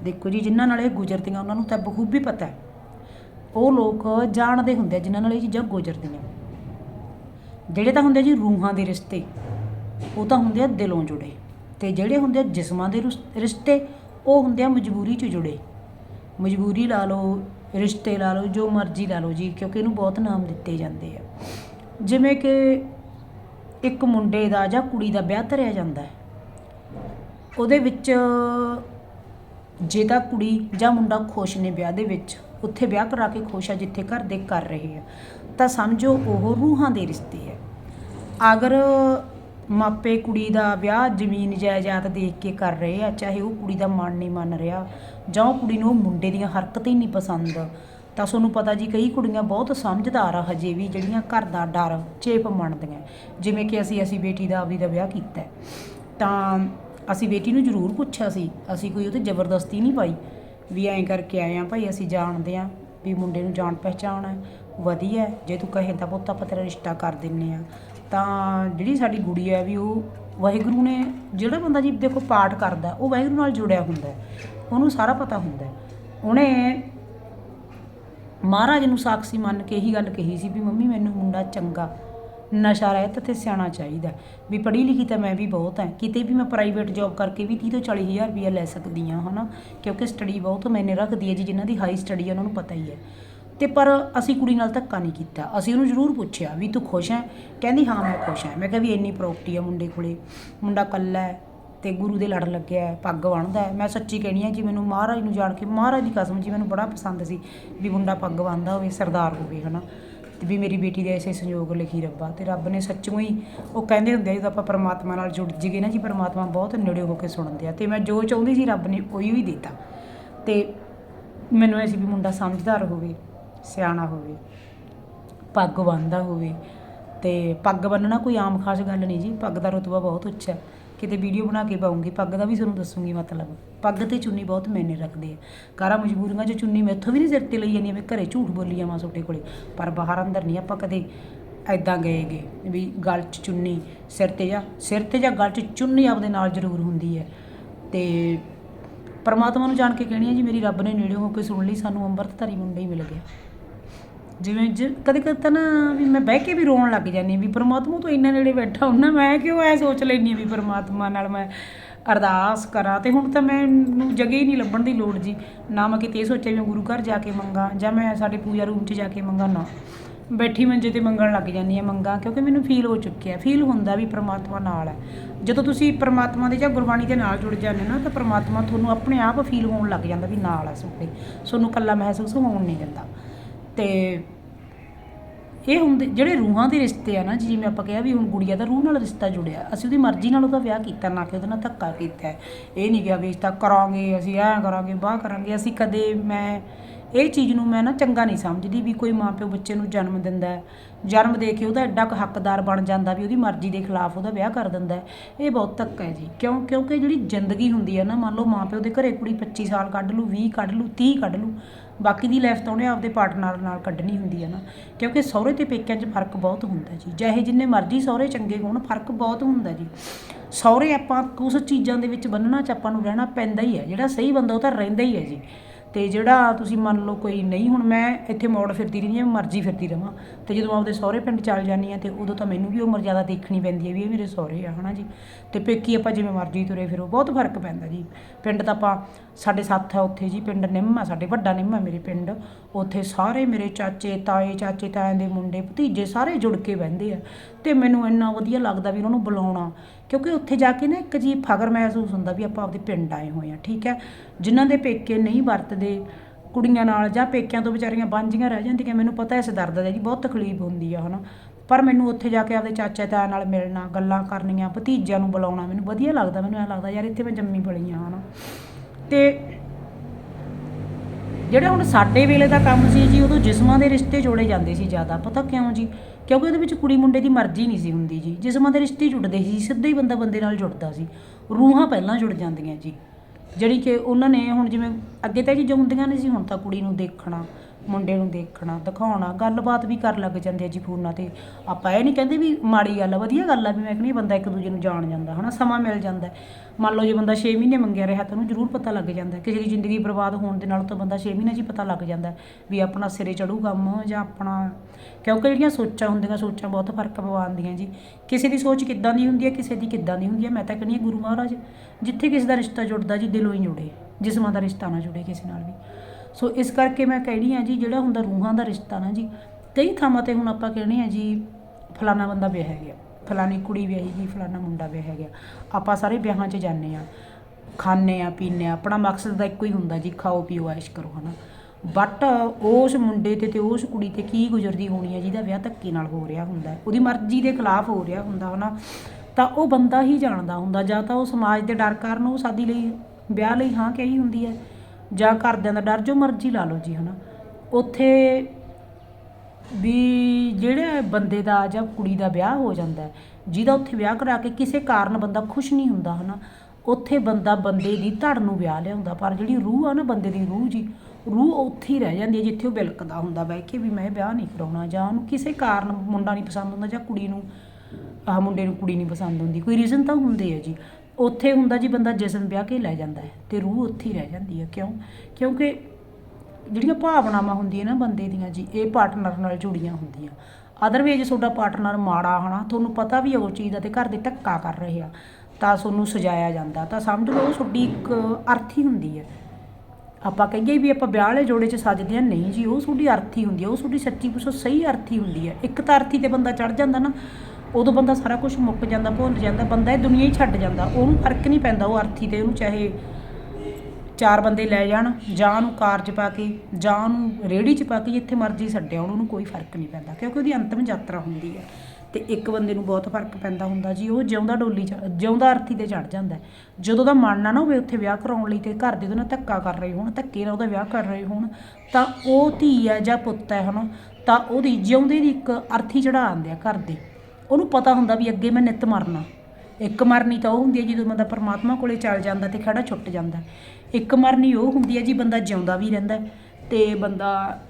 ਦੇਖੋ ਜੀ, ਜਿਨ੍ਹਾਂ ਨਾਲ ਇਹ ਗੁਜ਼ਰਦੀਆਂ, ਉਹਨਾਂ ਨੂੰ ਤਾਂ ਬਖੂਬੀ ਪਤਾ ਹੈ। ਉਹ ਲੋਕ ਜਾਣਦੇ ਹੁੰਦੇ ਆ ਜਿਨ੍ਹਾਂ ਨਾਲ ਇਹ ਚੀਜ਼ਾਂ ਗੁਜ਼ਰਦੀਆਂ। ਜਿਹੜੇ ਤਾਂ ਹੁੰਦੇ ਜੀ ਰੂਹਾਂ ਦੇ ਰਿਸ਼ਤੇ, ਉਹ ਤਾਂ ਹੁੰਦੇ ਆ ਦਿਲੋਂ ਜੁੜੇ। ਤੇ ਜਿਹੜੇ ਹੁੰਦੇ ਆ ਜਿਸਮਾਂ ਦੇ ਰੁਸ- ਰਿਸ਼ਤੇ, ਉਹ ਹੁੰਦੇ ਆ ਮਜਬੂਰੀ 'ਚ ਜੁੜੇ। ਮਜਬੂਰੀ ਲਾ ਲਓ, ਰਿਸ਼ਤੇ ਲਾ ਲਓ, ਜੋ ਮਰਜ਼ੀ ਲਾ ਲਓ ਜੀ, ਕਿਉਂਕਿ ਇਹਨੂੰ ਬਹੁਤ ਨਾਮ ਦਿੱਤੇ ਜਾਂਦੇ ਆ। ਜਿਵੇਂ ਕਿ ਇੱਕ ਮੁੰਡੇ ਦਾ ਜਾਂ ਕੁੜੀ ਦਾ ਵਿਆਹ ਧਰਿਆ ਜਾਂਦਾ ਹੈ। ਉਹਦੇ ਵਿੱਚ ਜੇ ਤਾਂ ਕੁੜੀ ਜਾਂ ਮੁੰਡਾ ਖੁਸ਼ ਨੇ ਵਿਆਹ ਦੇ ਵਿੱਚ, ਉੱਥੇ ਵਿਆਹ ਕਰਾ ਕੇ ਖੁਸ਼ ਆ, ਜਿੱਥੇ ਘਰ ਦੇ ਕਰ ਰਹੇ ਆ। ਤਾਂ ਸਮਝੋ ਉਹ ਰੂਹਾਂ ਦੇ ਰਿਸ਼ਤੇ ਹੈ ਅਗਰ ਮਾਪੇ ਕੁੜੀ ਦਾ ਵਿਆਹ ਜ਼ਮੀਨ ਜਾਇਦਾਦ ਦੇਖ ਕੇ ਕਰ ਰਹੇ ਆ, ਚਾਹੇ ਉਹ ਕੁੜੀ ਦਾ ਮਨ ਨਹੀਂ ਮੰਨ ਰਿਹਾ, ਜਾਂ ਉਹ ਕੁੜੀ ਨੂੰ ਉਹ ਮੁੰਡੇ ਦੀਆਂ ਹਰਕਤਾਂ ਹੀ ਨਹੀਂ ਪਸੰਦ ਤਾਂ ਤੁਹਾਨੂੰ ਪਤਾ ਜੀ ਕਈ ਕੁੜੀਆਂ ਬਹੁਤ ਸਮਝਦਾਰ ਆ ਹਜੇ ਵੀ ਜਿਹੜੀਆਂ ਘਰ ਦਾ ਡਰ, ਚੇਪ ਮੰਨਦੀਆਂ। ਜਿਵੇਂ ਕਿ ਅਸੀਂ ਅਸੀਂ ਬੇਟੀ ਦਾ ਆਪਦੀ ਦਾ ਵਿਆਹ ਕੀਤਾ। ਤਾਂ ਅਸੀਂ ਬੇਟੀ ਨੂੰ ਜ਼ਰੂਰ ਪੁੱਛਿਆ ਸੀ, ਅਸੀਂ ਕੋਈ ਉਹਤੇ ਜ਼ਬਰਦਸਤੀ ਨਹੀਂ ਪਾਈ ਵੀ ਐਂ ਕਰਕੇ ਆਏ ਆ, ਭਾਈ ਅਸੀਂ ਜਾਣਦੇ ਆ ਵੀ ਮੁੰਡੇ ਨੂੰ ਜਾਣ ਪਹਿਚਾਣ ਹੈ, ਵਧੀਆ ਜੇ ਤੂੰ ਕਹੇ ਤਾਂ ਪੁੱਤ ਆਪਾਂ ਤੇਰਾ ਰਿਸ਼ਤਾ ਕਰ ਦਿੰਨੇ ਆ। ਤਾਂ ਜਿਹੜੀ ਸਾਡੀ ਗੁੜੀ ਹੈ ਵੀ ਉਹ ਵਾਹਿਗੁਰੂ ਨੇ ਜਿਹੜਾ ਬੰਦਾ ਜੀ ਦੇਖੋ ਪਾਠ ਕਰਦਾ, ਉਹ ਵਾਹਿਗੁਰੂ ਨਾਲ ਜੁੜਿਆ ਹੁੰਦਾ ਉਹਨੂੰ ਸਾਰਾ ਪਤਾ ਹੁੰਦਾ ਉਹਨੇ ਮਹਾਰਾਜ ਨੂੰ ਸਾਖੀ ਮੰਨ ਕੇ ਇਹੀ ਗੱਲ ਕਹੀ ਸੀ ਵੀ ਮੰਮੀ, ਮੈਨੂੰ ਮੁੰਡਾ ਚੰਗਾ, ਨਸ਼ਾ ਰਹਿਤ ਤੇ ਸਿਆਣਾ ਚਾਹੀਦਾ। ਵੀ ਪੜ੍ਹੀ ਲਿਖੀ ਤਾਂ ਮੈਂ ਵੀ ਬਹੁਤ ਹੈ। ਕਿਤੇ ਵੀ ਮੈਂ ਪ੍ਰਾਈਵੇਟ ਜੌਬ ਕਰਕੇ ਵੀ 30 ਤੋਂ 40 ਹਜ਼ਾਰ ਰੁਪਈਆ ਲੈ ਸਕਦੀ ਹਾਂ, ਹਨਾ? ਕਿਉਂਕਿ ਸਟੱਡੀ ਬਹੁਤ ਮੈਨੇ ਰੱਖਦੀ ਹੈ ਜੀ, ਜਿਨ੍ਹਾਂ ਦੀ ਹਾਈ ਸਟੱਡੀ ਹੈ ਉਹਨਾਂ ਨੂੰ ਪਤਾ ਹੀ ਹੈ। ਤੇ ਪਰ ਅਸੀਂ ਕੁੜੀ ਨਾਲ ਧੱਕਾ ਨਹੀਂ ਕੀਤਾ। ਅਸੀਂ ਉਹਨੂੰ ਜ਼ਰੂਰ ਪੁੱਛਿਆ ਵੀ ਤੂੰ ਖੁਸ਼ ਹੈ? ਕਹਿੰਦੀ, ਹਾਂ, ਮੈਂ ਖੁਸ਼ ਹਾਂ। ਮੈਂ ਕਿਹਾ ਵੀ ਇੰਨੀ ਪ੍ਰਾਪਰਟੀ ਹੈ ਮੁੰਡੇ ਕੋਲੇ। ਮੁੰਡਾ ਕੱਲਾ ਹੈ। ਤੇ ਗੁਰੂ ਦੇ ਲੜ ਲੱਗਿਆ ਹੈ, ਪੱਗ ਬੰਨ੍ਹਦਾ ਹੈ। ਮੈਂ ਸੱਚੀ ਕਹਿਣੀ ਹੈ ਜੀ ਮੈਨੂੰ ਮਹਾਰਾਜ ਨੂੰ ਜਾਣ ਕੇ ਮਹਾਰਾਜ ਦੀ ਕਸਮ ਜੀ ਮੈਨੂੰ ਬੜਾ ਪਸੰਦ ਸੀ ਵੀ ਮੁੰਡਾ ਪੱਗ ਬੰਨ੍ਹਦਾ ਹੋਵੇ ਸਰਦਾਰ ਹੋਵੇ ਹਨਾ। ਤੇ ਵੀ ਮੇਰੀ ਬੇਟੀ ਦੇ ਐਸੇ ਸੰਯੋਗ ਲਿਖੀ ਰੱਬਾ। ਤੇ ਰੱਬ ਨੇ ਸੱਚੋਂ ਹੀ ਉਹ ਕਹਿੰਦੇ ਹੁੰਦੇ ਆ ਜਦੋਂ ਆਪਾਂ ਪਰਮਾਤਮਾ ਨਾਲ ਜੁੜ ਜੀਏ ਨਾ ਜੀ ਪਰਮਾਤਮਾ ਬਹੁਤ ਨੇੜੇ ਹੋ ਕੇ ਸੁਣਦੇ ਆ। ਤੇ ਮੈਂ ਜੋ ਚਾਹੁੰਦੀ ਸੀ ਰੱਬ ਨੇ ਉਹੀ ਹੀ ਦਿੱਤਾ। ਤੇ ਮੈਨੂੰ ਐਸੀ ਵੀ ਮੁੰਡਾ ਸਮਝਦਾਰ ਹੋਵੇ ਸਿਆਣਾ ਹੋਵੇ ਪੱਗ ਬੰਨ੍ਹਦਾ ਹੋਵੇ। ਤੇ ਪੱਗ ਬੰਨਣਾ ਕੋਈ ਆਮ ਖਾਸ ਗੱਲ ਨਹੀਂ ਜੀ ਪੱਗ ਦਾ ਰੁਤਬਾ ਬਹੁਤ ਉੱਚਾ ਹੈ। ਕਿਤੇ ਵੀਡੀਓ ਬਣਾ ਕੇ ਪਾਉਂਗੀ, ਪੱਗ ਦਾ ਵੀ ਤੁਹਾਨੂੰ ਦੱਸੂਗੀ ਮਤਲਬ। ਪੱਗ ਤੇ ਚੁੰਨੀ ਬਹੁਤ ਮੈਨੇ ਰੱਖਦੇ ਆ। ਕਾਰਾ ਮਜਬੂਰੀਆਂ 'ਚ ਚੁੰਨੀ ਮੈਥੋਂ ਵੀ ਨਹੀਂ ਸਿਰ ਤੇ ਲਈ ਜਾਂਦੀ, ਮੈਂ ਘਰੇ ਝੂਠ ਬੋਲੀ ਜਾਵਾਂ ਤੁਹਾਡੇ ਕੋਲੇ। ਪਰ ਬਾਹਰ ਅੰਦਰ ਨਹੀਂ ਆਪਾਂ ਕਦੇ ਐਦਾਂ ਗਏਗੇ ਵੀ ਗਲ 'ਚ ਚੁੰਨੀ, ਸਿਰ ਤੇ ਜਾਂ, ਸਿਰ ਤੇ ਜਾਂ ਗਲ 'ਚ ਚੁੰਨੀ ਆਪਦੇ ਨਾਲ ਜ਼ਰੂਰ ਹੁੰਦੀ ਹੈ। ਤੇ ਪਰਮਾਤਮਾ ਨੂੰ ਜਾਣ ਕੇ ਕਹਿਣੀ ਹੈ ਜੀ, ਮੇਰੀ ਰੱਬ ਨੇ ਨੇੜੇ ਹੋ ਕੇ ਸੁਣ ਲਈ, ਸਾਨੂੰ ਅੰਮ੍ਰਿਤਧਾਰੀ ਮੁੰਡਾ ਹੀ ਮਿਲ ਗਿਆ। ਜਿਵੇਂ ਜ- ਕਦੇ ਕਦੇ ਤਾਂ ਨਾ ਵੀ ਮੈਂ ਬਹਿ ਕੇ ਵੀ ਰੋਣ ਲੱਗ ਜਾਂਦੀ ਹਾਂ ਵੀ ਪਰਮਾਤਮਾ ਤੋਂ ਇੰਨਾ ਨੇੜੇ ਬੈਠਾ ਹੁੰਨਾ ਮੈਂ ਕਿਉਂ ਐ ਸੋਚ ਲੈਂਦੀ ਹਾਂ ਵੀ ਪਰਮਾਤਮਾ ਨਾਲ ਮੈਂ ਅਰਦਾਸ ਕਰਾਂ ਤੇ ਹੁਣ ਤਾਂ ਮੈਨੂੰ ਜਗ੍ਹਾ ਹੀ ਨਹੀਂ ਲੱਭਣ ਦੀ ਲੋੜ ਜੀ। ਨਾ ਮੈਂ ਕਿਤੇ ਇਹ ਸੋਚਿਆ ਵੀ ਮੈਂ ਗੁਰੂ ਘਰ ਜਾ ਕੇ ਮੰਗਾ ਜਾਂ ਮੈਂ ਸਾਡੇ ਪੂਜਾ ਰੂਮ 'ਚ ਜਾ ਕੇ ਮੰਗਾ, ਨਾ। ਬੈਠੀ ਮੰਜੇ ਤੇ ਮੰਗਣ ਲੱਗ ਜਾਂਦੀ ਹਾਂ ਮੰਗਾ, ਕਿਉਂਕਿ ਮੈਨੂੰ ਫੀਲ ਹੋ ਚੁੱਕਿਆ ਫੀਲ ਹੁੰਦਾ ਵੀ ਪ੍ਰਮਾਤਮਾ ਨਾਲ ਹੈ। ਜਦੋਂ ਤੁਸੀਂ ਪ੍ਰਮਾਤਮਾ ਦੇ ਜਾਂ ਗੁਰਬਾਣੀ ਦੇ ਨਾਲ ਜੁੜ ਜਾਂਦੇ ਨਾ, ਤਾਂ ਪ੍ਰਮਾਤਮਾ ਤੁਹਾਨੂੰ ਆਪਣੇ ਆਪ ਫੀਲ ਹੋਣ ਲੱਗ ਜਾਂਦਾ ਵੀ ਨਾਲ ਹੈ ਤੁਹਾਡੇ ਤੁਹਾਨੂੰ ਇਕੱਲਾ ਮਹਿਸੂਸ ਹੋਣ ਨਹੀਂ ਦਿੰਦਾ। ਤੇ ਇਹ ਹੁੰਦੇ, ਜਿਹੜੇ ਰੂਹਾਂ ਦੇ ਰਿਸ਼ਤੇ ਆ ਨਾ, ਜਿਵੇਂ ਆਪਾਂ ਕਿਹਾ ਵੀ ਹੁਣ ਗੁੜੀਆ ਦਾ ਰੂਹ ਨਾਲ ਰਿਸ਼ਤਾ ਜੁੜਿਆ, ਅਸੀਂ ਉਹਦੀ ਮਰਜ਼ੀ ਨਾਲ ਉਹਦਾ ਵਿਆਹ ਕੀਤਾ ਨਾ ਕਿ ਉਹਦੇ ਨਾਲ ਧੱਕਾ ਕੀਤਾ ਇਹ ਨਹੀਂ ਗਿਆ ਵੀ ਰਿਸ਼ਤਾ ਕਰਾਂਗੇ, ਅਸੀਂ ਐਂ ਕਰਾਂਗੇ, ਬਾਹ ਕਰਾਂਗੇ, ਅਸੀਂ ਕਦੇ ਮੈਂ ਇਹ ਚੀਜ਼ ਨੂੰ ਮੈਂ ਨਾ ਚੰਗਾ ਨਹੀਂ ਸਮਝਦੀ ਵੀ ਕੋਈ ਮਾਂ ਪਿਓ ਬੱਚੇ ਨੂੰ ਜਨਮ ਦਿੰਦਾ ਜਨਮ ਦੇ ਕੇ ਉਹਦਾ ਐਡਾ ਕੁ ਹੱਕਦਾਰ ਬਣ ਜਾਂਦਾ ਵੀ ਉਹਦੀ ਮਰਜ਼ੀ ਦੇ ਖਿਲਾਫ ਉਹਦਾ ਵਿਆਹ ਕਰ ਦਿੰਦਾ ਇਹ ਬਹੁਤ ਧੱਕਾ ਹੈ ਜੀ। ਕਿਉਂ, ਕਿਉਂਕਿ ਜਿਹੜੀ ਜ਼ਿੰਦਗੀ ਹੁੰਦੀ ਹੈ ਨਾ, ਮੰਨ ਲਓ ਮਾਂ ਪਿਓ ਦੇ ਘਰੇ ਕੁੜੀ 25 ਸਾਲ ਕੱਢ ਲੂ 20 ਕੱਢ ਲੂ 30 ਕੱਢ ਲੂ ਬਾਕੀ ਦੀ ਲਾਈਫ ਤਾਂ ਉਹਨੇ ਆਪਦੇ ਪਾਰਟਨਰ ਨਾਲ ਕੱਢਣੀ ਹੁੰਦੀ ਹੈ ਨਾ। ਕਿਉਂਕਿ ਸਹੁਰੇ ਤੇ ਪੇਕਿਆਂ 'ਚ ਫ਼ਰਕ ਬਹੁਤ ਹੁੰਦਾ ਜੀ। ਚਾਹੇ ਜਿੰਨੇ ਮਰਜ਼ੀ ਸਹੁਰੇ ਚੰਗੇ ਹੋਣ, ਫ਼ਰਕ ਬਹੁਤ ਹੁੰਦਾ ਜੀ। ਸਹੁਰੇ ਆਪਾਂ ਕੁਝ ਚੀਜ਼ਾਂ ਦੇ ਵਿੱਚ ਬੰਨਣਾ ਚ ਆਪਾਂ ਨੂੰ ਰਹਿਣਾ ਪੈਂਦਾ ਹੀ ਹੈ ਜਿਹੜਾ ਸਹੀ ਬੰਦਾ ਉਹ ਤਾਂ ਰਹਿੰਦਾ ਹੀ ਹੈ ਜੀ। ਤੇ ਜਿਹੜਾ ਤੁਸੀਂ ਮੰਨ ਲਓ ਕੋਈ ਨਹੀਂ, ਹੁਣ ਮੈਂ ਇੱਥੇ ਮੋੜ ਫਿਰਦੀ ਰਹਿੰਦੀ ਹਾਂ, ਮਰਜ਼ੀ ਫਿਰਦੀ ਰਵਾਂ। ਤੇ ਜਦੋਂ ਆਪਦੇ ਸਹੁਰੇ ਪਿੰਡ ਚੱਲ ਜਾਂਦੀ ਹਾਂ ਤੇ ਉਦੋਂ ਤਾਂ ਮੈਨੂੰ ਵੀ ਉਮਰ ਜ਼ਿਆਦਾ ਦੇਖਣੀ ਪੈਂਦੀ ਹੈ ਵੀ ਇਹ ਮੇਰੇ ਸਹੁਰੇ ਆ, ਹਨਾ ਜੀ। ਤੇ ਪੇਕੀ ਆਪਾਂ ਜਿਵੇਂ ਮਰਜ਼ੀ ਤੁਰੇ ਫਿਰੋ, ਬਹੁਤ ਫ਼ਰਕ ਪੈਂਦਾ ਜੀ। ਪਿੰਡ ਤਾਂ ਆਪਾਂ ਸਾਡੇ ਸਾਥ ਆ ਉੱਥੇ ਜੀ, ਪਿੰਡ ਨਿੰਮ ਆ, ਸਾਡੇ ਵੱਡਾ ਨਿੰਮ ਆ ਮੇਰੇ ਪਿੰਡ। ਉੱਥੇ ਸਾਰੇ ਮੇਰੇ ਚਾਚੇ, ਤਾਏ, ਚਾਚੇ ਤਾਇਆਂ ਦੇ ਮੁੰਡੇ, ਭਤੀਜੇ ਸਾਰੇ ਜੁੜ ਕੇ ਬਹਿੰਦੇ ਆ। ਤੇ ਮੈਨੂੰ ਇੰਨਾ ਵਧੀਆ ਲੱਗਦਾ ਵੀ ਉਹਨਾਂ ਨੂੰ ਬੁਲਾਉਣਾ, ਕਿਉਂਕਿ ਉੱਥੇ ਜਾ ਕੇ ਨਾ ਇੱਕ ਜੀ ਫਖਰ ਮਹਿਸੂਸ ਹੁੰਦਾ ਵੀ ਆਪਾਂ ਆਪਦੇ ਪਿੰਡ ਆਏ ਹੋਏ ਆ, ਠੀਕ ਹੈ? ਜਿਨ੍ਹਾਂ ਦੇ ਪੇਕੇ ਨਹੀਂ ਵਰਤਦੇ ਕੁੜੀਆਂ ਨਾਲ ਜਾਂ ਪੇਕਿਆਂ ਤੋਂ ਵਿਚਾਰੀਆਂ ਬਾਂਝੀਆਂ ਰਹਿ ਜਾਂਦੀਆਂ। ਮੈਨੂੰ ਪਤਾ ਇਸ ਦਰਦ ਦਾ ਜੀ, ਬਹੁਤ ਤਕਲੀਫ ਹੁੰਦੀ ਆ ਹਨਾ। ਪਰ ਮੈਨੂੰ ਉੱਥੇ ਜਾ ਕੇ ਆਪਦੇ ਚਾਚਾ ਤਾਇਆ ਨਾਲ ਮਿਲਣਾ, ਗੱਲਾਂ ਕਰਨੀਆਂ, ਭਤੀਜਿਆਂ ਨੂੰ ਬੁਲਾਉਣਾ ਮੈਨੂੰ ਵਧੀਆ ਲੱਗਦਾ। ਮੈਨੂੰ ਐਂ ਲੱਗਦਾ ਯਾਰ ਇੱਥੇ ਮੈਂ ਜੰਮੀ ਪਲੀ ਆ ਹਨਾ। ਤੇ ਜਿਹੜਾ ਹੁਣ ਸਾਡੇ ਵੇਲੇ ਦਾ ਕੰਮ ਸੀ ਜੀ, ਉਦੋਂ ਜਿਸਮਾਂ ਦੇ ਰਿਸ਼ਤੇ ਜੋੜੇ ਜਾਂਦੇ ਸੀ ਜ਼ਿਆਦਾ। ਪਤਾ ਕਿਉਂ ਜੀ? ਕਿਉਂਕਿ ਉਹਦੇ ਵਿੱਚ ਕੁੜੀ ਮੁੰਡੇ ਦੀ ਮਰਜ਼ੀ ਨਹੀਂ ਸੀ ਹੁੰਦੀ ਜੀ। ਜਿਸਮਾਂ ਦੇ ਰਿਸ਼ਤੇ ਜੁੜਦੇ ਸੀ, ਸਿੱਧਾ ਹੀ ਬੰਦਾ ਬੰਦੇ ਨਾਲ ਜੁੜਦਾ ਸੀ। ਰੂਹਾਂ ਪਹਿਲਾਂ ਜੁੜ ਜਾਂਦੀਆਂ ਜੀ। ਜਿਹੜੀ ਕਿ ਉਹਨਾਂ ਨੇ ਹੁਣ ਜਿਵੇਂ ਅੱਗੇ ਤਾਂ ਇਹ ਚੀਜ਼ਾਂ ਹੁੰਦੀਆਂ ਨਹੀਂ ਸੀ, ਹੁਣ ਤਾਂ ਕੁੜੀ ਨੂੰ ਦੇਖਣਾ। ਮੁੰਡੇ ਨੂੰ ਦੇਖਣਾ, ਦਿਖਾਉਣਾ, ਗੱਲਬਾਤ ਵੀ ਕਰਨ ਲੱਗ ਜਾਂਦੇ ਆ ਜੀ ਫੋਨਾਂ ਤੇ ਆਪਾਂ ਇਹ ਨਹੀਂ ਕਹਿੰਦੇ ਵੀ ਮਾੜੀ ਗੱਲ ਆ, ਵਧੀਆ ਗੱਲ ਆ ਵੀ ਮੈਂ ਕਹਿੰਦੀ ਬੰਦਾ ਇੱਕ ਦੂਜੇ ਨੂੰ ਜਾਣ ਜਾਂਦਾ, ਹਨਾ, ਸਮਾਂ ਮਿਲ ਜਾਂਦਾ ਹੈ। ਮੰਨ ਲਓ ਜੇ ਬੰਦਾ 6 ਮਹੀਨੇ ਮੰਗਿਆ ਰਿਹਾ, ਤਾਂ ਉਹਨੂੰ ਜ਼ਰੂਰ ਪਤਾ ਲੱਗ ਜਾਂਦਾ ਹੈ। ਕਿਸੇ ਦੀ ਜ਼ਿੰਦਗੀ ਬਰਬਾਦ ਹੋਣ ਦੇ ਨਾਲ ਤਾਂ ਬੰਦਾ 6 ਮਹੀਨੇ 'ਚ ਹੀ ਪਤਾ ਲੱਗ ਜਾਂਦਾ ਹੈ ਵੀ ਆਪਣਾ ਸਿਰੇ ਚੜੂ ਕੰਮ ਜਾਂ ਆਪਣਾ ਕਿਉਂਕਿ ਜਿਹੜੀਆਂ ਸੋਚਾਂ ਹੁੰਦੀਆਂ, ਸੋਚਾਂ ਬਹੁਤ ਫ਼ਰਕ ਪਵਾਉਂਦੀਆਂ ਜੀ ਕਿਸੇ ਦੀ ਸੋਚ ਕਿੱਦਾਂ ਦੀ ਹੁੰਦੀ ਹੈ, ਕਿਸੇ ਦੀ ਕਿੱਦਾਂ ਦੀ ਹੁੰਦੀ ਹੈ, ਮੈਂ ਤਾਂ ਕਹਿੰਦੀ ਹਾਂ ਗੁਰੂ ਮਹਾਰਾਜ, ਜਿੱਥੇ ਕਿਸੇ ਦਾ ਰਿਸ਼ਤਾ ਜੁੜਦਾ ਜੀ, ਦਿਲੋਂ ਹੀ ਜੁੜੇ, ਜਿਸਮਾਂ ਦਾ ਰਿਸ਼ਤਾ ਨਾ ਜੁੜੇ ਕਿਸੇ ਨਾਲ ਵੀ ਸੋ ਇਸ ਕਰਕੇ ਮੈਂ ਕਹਿਣੀ ਆ ਜੀ, ਜਿਹੜਾ ਹੁੰਦਾ ਰੂਹਾਂ ਦਾ ਰਿਸ਼ਤਾ ਨਾ ਜੀ, ਕਈ ਥਾਵਾਂ ਤੇ ਹੁਣ ਆਪਾਂ ਕਹਿਣੇ ਆ ਜੀ ਫਲਾਣਾ ਬੰਦਾ ਵਿਆਹਿਆ ਗਿਆ ਫਲਾਣੀ ਕੁੜੀ ਵਿਆਹੀ ਗਈ ਫਲਾਣਾ ਮੁੰਡਾ ਵਿਆਹਿਆ ਗਿਆ ਆਪਾਂ ਸਾਰੇ ਵਿਆਹਾਂ 'ਚ ਜਾਂਦੇ ਆ ਖਾਂਦੇ ਆ ਪੀਂਦੇ ਆ ਆਪਣਾ ਮਕਸਦ ਤਾਂ ਇੱਕੋ ਹੀ ਹੁੰਦਾ ਜੀ, ਖਾਓ, ਪੀਓ ਐਸ਼ ਕਰੋ, ਹਨਾ। ਬਟ ਉਸ ਮੁੰਡੇ ਤੇ ਤੇ ਉਸ ਕੁੜੀ ਤੇ ਕੀ ਗੁਜ਼ਰਦੀ ਹੋਣੀ ਹੈ, ਜਿਹਦਾ ਵਿਆਹ ਧੱਕੇ ਨਾਲ ਹੋ ਰਿਹਾ ਹੁੰਦਾ, ਉਹਦੀ ਮਰਜ਼ੀ ਦੇ ਖਿਲਾਫ ਹੋ ਰਿਹਾ ਹੁੰਦਾ, ਹਨਾ। ਤਾਂ ਉਹ ਬੰਦਾ ਹੀ ਜਾਣਦਾ ਹੁੰਦਾ, ਜਾਂ ਤਾਂ ਉਹ ਸਮਾਜ ਦੇ ਡਰ ਕਾਰਨ ਉਹ ਸਾਦੀ ਲਈ, ਵਿਆਹ ਲਈ ਹਾਂ ਕਹੀ ਹੁੰਦੀ ਹੈ। ਜਾਂ ਘਰਦਿਆਂ ਦਾ ਡਰ, ਜੋ ਮਰਜ਼ੀ ਲਾ ਲਓ ਜੀ ਹੈ ਨਾ ਉੱਥੇ ਵੀ ਜਿਹੜੇ ਬੰਦੇ ਦਾ ਜਾਂ ਕੁੜੀ ਦਾ ਵਿਆਹ ਹੋ ਜਾਂਦਾ ਜਿਹਦਾ ਉੱਥੇ ਵਿਆਹ ਕਰਾ ਕੇ ਕਿਸੇ ਕਾਰਨ ਬੰਦਾ ਖੁਸ਼ ਨਹੀਂ ਹੁੰਦਾ ਹੈ ਨਾ ਉੱਥੇ ਬੰਦਾ ਬੰਦੇ ਦੀ ਧੜ ਨੂੰ ਵਿਆਹ ਲਿਆਉਂਦਾ, ਪਰ ਜਿਹੜੀ ਰੂਹ ਆ ਨਾ ਬੰਦੇ ਦੀ ਰੂਹ ਜੀ, ਰੂਹ ਉੱਥੇ ਹੀ ਰਹਿ ਜਾਂਦੀ ਹੈ, ਜਿੱਥੇ ਉਹ ਬਿਲਕਦਾ ਹੁੰਦਾ ਬਹਿ ਕੇ ਵੀ ਮੈਂ ਵਿਆਹ ਨਹੀਂ ਕਰਾਉਣਾ, ਜਾਂ ਉਹਨੂੰ ਕਿਸੇ ਕਾਰਨ ਮੁੰਡਾ ਨਹੀਂ ਪਸੰਦ ਹੁੰਦਾ, ਜਾਂ ਕੁੜੀ ਨੂੰ, ਆਹ ਮੁੰਡੇ ਨੂੰ ਕੁੜੀ ਨਹੀਂ ਪਸੰਦ ਹੁੰਦੀ, ਕੋਈ ਰੀਜ਼ਨ ਤਾਂ ਹੁੰਦੇ ਆ ਜੀ। ਉੱਥੇ ਹੁੰਦਾ ਜੀ ਬੰਦਾ ਜਿਸਮ ਵਿਆਹ ਕੇ ਲੈ ਜਾਂਦਾ ਹੈ ਤੇ ਰੂਹ ਉੱਥੇ ਹੀ ਰਹਿ ਜਾਂਦੀ ਹੈ। ਕਿਉਂ? ਕਿਉਂਕਿ ਜਿਹੜੀਆਂ ਭਾਵਨਾਵਾਂ ਹੁੰਦੀਆਂ ਨਾ ਬੰਦੇ ਦੀਆਂ ਜੀ, ਇਹ ਪਾਰਟਨਰ ਨਾਲ ਜੁੜੀਆਂ ਹੁੰਦੀਆਂ। ਅਦਰਵੇਜ ਤੁਹਾਡਾ ਪਾਰਟਨਰ ਮਾੜਾ ਹਨਾ, ਤੁਹਾਨੂੰ ਪਤਾ ਵੀ ਉਹ ਚੀਜ਼ ਦਾ ਤੇ ਘਰ ਦੇ ਧੱਕਾ ਕਰ ਰਹੇ ਆ, ਤਾਂ ਤੁਹਾਨੂੰ ਸਜਾਇਆ ਜਾਂਦਾ। ਤਾਂ ਸਮਝ ਲਓ ਉਹ ਤੁਹਾਡੀ ਇੱਕ ਅਰਥੀ ਹੁੰਦੀ ਹੈ। ਆਪਾਂ ਕਹੀਏ ਵੀ ਆਪਾਂ ਵਿਆਹ ਵਾਲੇ ਜੋੜੇ 'ਚ ਸੱਜਦੇ ਆ ਨਹੀਂ ਜੀ, ਉਹ ਤੁਹਾਡੀ ਅਰਥੀ ਹੁੰਦੀ ਹੈ, ਉਹ ਤੁਹਾਡੀ ਸੱਚੀ ਪੁੱਛੋ ਸਹੀ ਅਰਥੀ ਹੁੰਦੀ ਹੈ। ਇੱਕ ਤਾਂ ਅਰਥੀ ਤੇ ਬੰਦਾ ਚੜ ਜਾਂਦਾ ਨਾ ਉਦੋਂ ਬੰਦਾ ਸਾਰਾ ਕੁਝ ਮੁੱਕ ਜਾਂਦਾ, ਭੁੱਲ ਜਾਂਦਾ, ਬੰਦਾ ਇਹ ਦੁਨੀਆ ਹੀ ਛੱਡ ਜਾਂਦਾ। ਉਹਨੂੰ ਫ਼ਰਕ ਨਹੀਂ ਪੈਂਦਾ ਉਹ ਅਰਥੀ ਤੇ ਉਹਨੂੰ ਚਾਹੇ ਚਾਰ ਬੰਦੇ ਲੈ ਜਾਣ, ਜਾਂ ਉਹਨੂੰ ਕਾਰ 'ਚ ਪਾ ਕੇ, ਜਾਂ ਉਹਨੂੰ ਰੇੜੀ 'ਚ ਪਾ ਕੇ, ਜਿੱਥੇ ਮਰਜ਼ੀ ਛੱਡਿਆ ਉਹਨੂੰ ਕੋਈ ਫ਼ਰਕ ਨਹੀਂ ਪੈਂਦਾ, ਕਿਉਂਕਿ ਉਹਦੀ ਅੰਤਮ ਯਾਤਰਾ ਹੁੰਦੀ ਹੈ। ਤੇ ਇੱਕ ਬੰਦੇ ਨੂੰ ਬਹੁਤ ਫ਼ਰਕ ਪੈਂਦਾ ਹੁੰਦਾ ਜੀ, ਉਹ ਜਿਉਂਦਾ ਡੋਲੀ ਚ, ਜਿਉਂਦਾ ਅਰਥੀ ਤੇ ਚੜ ਜਾਂਦਾ ਜਦੋਂ ਦਾ ਮਨ ਨਾ ਨਾ ਹੋਵੇ ਉੱਥੇ ਵਿਆਹ ਕਰਾਉਣ ਲਈ ਤੇ ਘਰ ਦੇ ਉਹਦੇ ਨਾਲ ਧੱਕਾ ਕਰ ਰਹੇ ਹੋਣ, ਧੱਕੇ ਨਾਲ ਉਹਦਾ ਵਿਆਹ ਕਰ ਰਹੇ ਹੋਣ, ਤਾਂ ਉਹ ਧੀ ਹੈ ਜਾਂ ਪੁੱਤ ਹੈ ਹਨਾ, ਤਾਂ ਉਹਦੀ ਜਿਉਂਦੇ ਦੀ ਇੱਕ ਅਰਥੀ ਚੜਾ ਆਂਦੇ ਆ ਘਰ ਦੇ। ਉਹਨੂੰ ਪਤਾ ਹੁੰਦਾ ਵੀ ਅੱਗੇ ਮੈਂ ਨਿੱਤ ਮਰਨਾ। ਇੱਕ ਮਰਨੀ ਤਾਂ ਉਹ ਹੁੰਦੀ ਹੈ ਜਦੋਂ ਬੰਦਾ ਪਰਮਾਤਮਾ ਕੋਲੇ ਚੱਲ ਜਾਂਦਾ ਤੇ ਖੜਾ ਛੁੱਟ ਜਾਂਦਾ। ਇੱਕ ਮਰਨੀ ਉਹ ਹੁੰਦੀ ਹੈ ਜੀ ਬੰਦਾ ਜਿਉਂਦਾ ਵੀ ਰਹਿੰਦਾ ਹੈ ਤੇ ਬੰਦਾ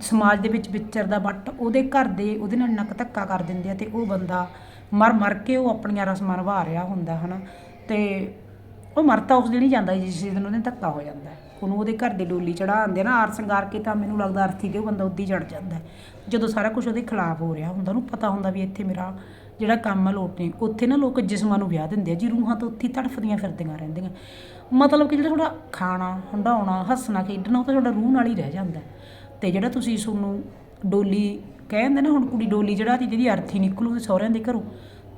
ਸਮਾਜ ਦੇ ਵਿੱਚ ਵਿਚਰਦਾ ਬਟ ਉਹਦੇ ਘਰ ਦੇ ਉਹਦੇ ਨਾਲ ਨੱਕ ਧੱਕਾ ਕਰ ਦਿੰਦੇ ਆ ਤੇ ਉਹ ਬੰਦਾ ਮਰ ਮਰ ਕੇ ਉਹ ਆਪਣੀਆਂ ਰਸਮਾਂ ਨਿਭਾ ਰਿਹਾ ਹੁੰਦਾ ਹਨਾ। ਤੇ ਉਹ ਮਰਤਾ ਉਸ ਦਿਨ ਹੀ ਜਾਂਦਾ ਜਿਸ ਦਿਨ ਉਹਨੇ ਧੱਕਾ ਹੋ ਜਾਂਦਾ ਉਹਨੂੰ, ਉਹਦੇ ਘਰ ਦੇ ਡੋਲੀ ਚੜਾ ਆਂਦੇ ਨਾ, ਆਰ ਸੰਗਾਰ ਕੇ ਤਾਂ ਮੈਨੂੰ ਲੱਗਦਾ ਅਰਥੀ ਤੇ ਉਹ ਬੰਦਾ ਉੱਦੀ ਚੜ ਜਾਂਦਾ ਜਦੋਂ ਸਾਰਾ ਕੁਝ ਉਹਦੇ ਖਿਲਾਫ ਹੋ ਰਿਹਾ ਹੁੰਦਾ, ਉਹਨੂੰ ਪਤਾ ਹੁੰਦਾ ਵੀ ਇੱਥੇ ਮੇਰਾ ਜਿਹੜਾ ਕੰਮ ਆ ਲੋਟ ਨਹੀਂ ਉੱਥੇ ਨਾ ਲੋਕ ਜਿਸਮਾਂ ਨੂੰ ਵਿਆਹ ਦਿੰਦੇ ਆ, ਜੀ ਰੂਹਾਂ ਤਾਂ ਉੱਥੇ ਤੜਫਦੀਆਂ ਫਿਰਦੀਆਂ ਰਹਿੰਦੀਆਂ। ਮਤਲਬ ਕਿ ਜਿਹੜਾ ਤੁਹਾਡਾ ਖਾਣਾ ਹੰਡਾਉਣਾ ਹੱਸਣਾ, ਖੇਡਣਾ, ਉਹ ਤਾਂ ਤੁਹਾਡਾ ਰੂਹ ਨਾਲ ਹੀ ਰਹਿ ਜਾਂਦਾ ਤੇ ਜਿਹੜਾ ਤੁਸੀਂ ਤੁਹਾਨੂੰ ਡੋਲੀ ਕਹਿੰਦੇ ਨਾ, ਹੁਣ ਕੁੜੀ ਡੋਲੀ ਚੜਾਤੀ ਜਿਹਦੀ ਅਰਥੀ ਨਿਕਲੂ ਤੇ ਸਹੁਰਿਆਂ ਦੇ ਘਰੋਂ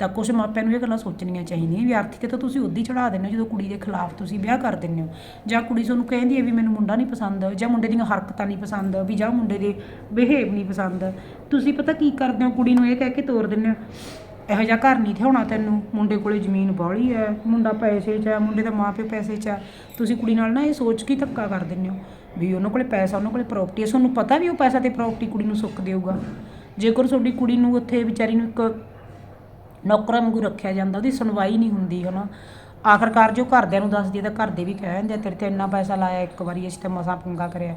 ਤਾਂ ਕੁਛ ਮਾਪਿਆਂ ਨੂੰ ਇਹ ਗੱਲਾਂ ਸੋਚਣੀਆਂ ਚਾਹੀਦੀਆਂ ਵੀ ਅਰਥੀ ਤੇ ਤਾਂ ਤੁਸੀਂ ਉੱਦੀ ਚੜਾ ਦਿੰਦੇ ਹੋ, ਜਦੋਂ ਕੁੜੀ ਦੇ ਖਿਲਾਫ ਤੁਸੀਂ ਵਿਆਹ ਕਰ ਦਿੰਦੇ ਹੋ। ਜਾਂ ਕੁੜੀ ਤੁਹਾਨੂੰ ਕਹਿੰਦੀ ਹੈ ਵੀ ਮੈਨੂੰ ਮੁੰਡਾ ਨਹੀਂ ਪਸੰਦ, ਜਾਂ ਮੁੰਡੇ ਦੀਆਂ ਹਰਕਤਾਂ ਨਹੀਂ ਪਸੰਦ, ਵੀ ਜਾਂ ਮੁੰਡੇ ਦੇ ਬਿਹੇਵ ਨਹੀਂ ਪਸੰਦ। ਤੁਸੀਂ ਪਤਾ ਕੀ ਕਰਦੇ ਹੋ, ਕੁੜੀ ਨੂੰ ਇਹ ਕਹਿ ਕੇ ਤੋਰ ਦਿੰਦੇ ਹੋ, ਇਹੋ ਜਿਹਾ ਘਰ ਨਹੀਂ ਥਿਆਉਣਾ ਤੈਨੂੰ, ਮੁੰਡੇ ਕੋਲੇ ਜ਼ਮੀਨ ਬਾਹਲੀ ਹੈ, ਮੁੰਡਾ ਪੈਸੇ 'ਚ ਹੈ, ਮੁੰਡੇ ਦਾ ਮਾਪੇ ਪੈਸੇ 'ਚ ਹੈ। ਤੁਸੀਂ ਕੁੜੀ ਨਾਲ ਨਾ ਇਹ ਸੋਚ ਕੇ ਧੱਕਾ ਕਰ ਦਿੰਦੇ ਹੋ ਵੀ ਉਹਨਾਂ ਕੋਲੇ ਪੈਸਾ, ਉਹਨਾਂ ਕੋਲੇ ਪ੍ਰਾਪਰਟੀ ਹੈ। ਤੁਹਾਨੂੰ ਪਤਾ ਵੀ ਉਹ ਪੈਸਾ ਤੇ ਪ੍ਰਾਪਰਟੀ ਕੁੜੀ ਨੂੰ ਸੁੱਖ ਦੇਊਗਾ। ਜੇਕਰ ਤੁਹਾਡੀ ਕੁੜੀ ਨੂੰ ਉੱਥੇ ਵਿਚਾਰੀ ਨੂੰ ਇੱਕ ਨੌਕਰਾਂ ਵਾਂਗੂ ਰੱਖਿਆ ਜਾਂਦਾ ਉਹਦੀ ਸੁਣਵਾਈ ਨਹੀਂ ਹੁੰਦੀ ਹਨਾ ਆਖਰਕਾਰ ਜੋ ਘਰਦਿਆਂ ਨੂੰ ਦੱਸਦੀ ਤਾਂ ਘਰ ਦੇ ਵੀ ਕਹਿ ਦਿੰਦੇ ਆ ਤੇਰੇ ਤੇ ਇੰਨਾ ਪੈਸਾ ਲਾਇਆ ਇੱਕ ਵਾਰੀ ਅਸੀਂ ਤਾਂ ਮਸਾਂ ਪੰਗਾ ਕਰਿਆ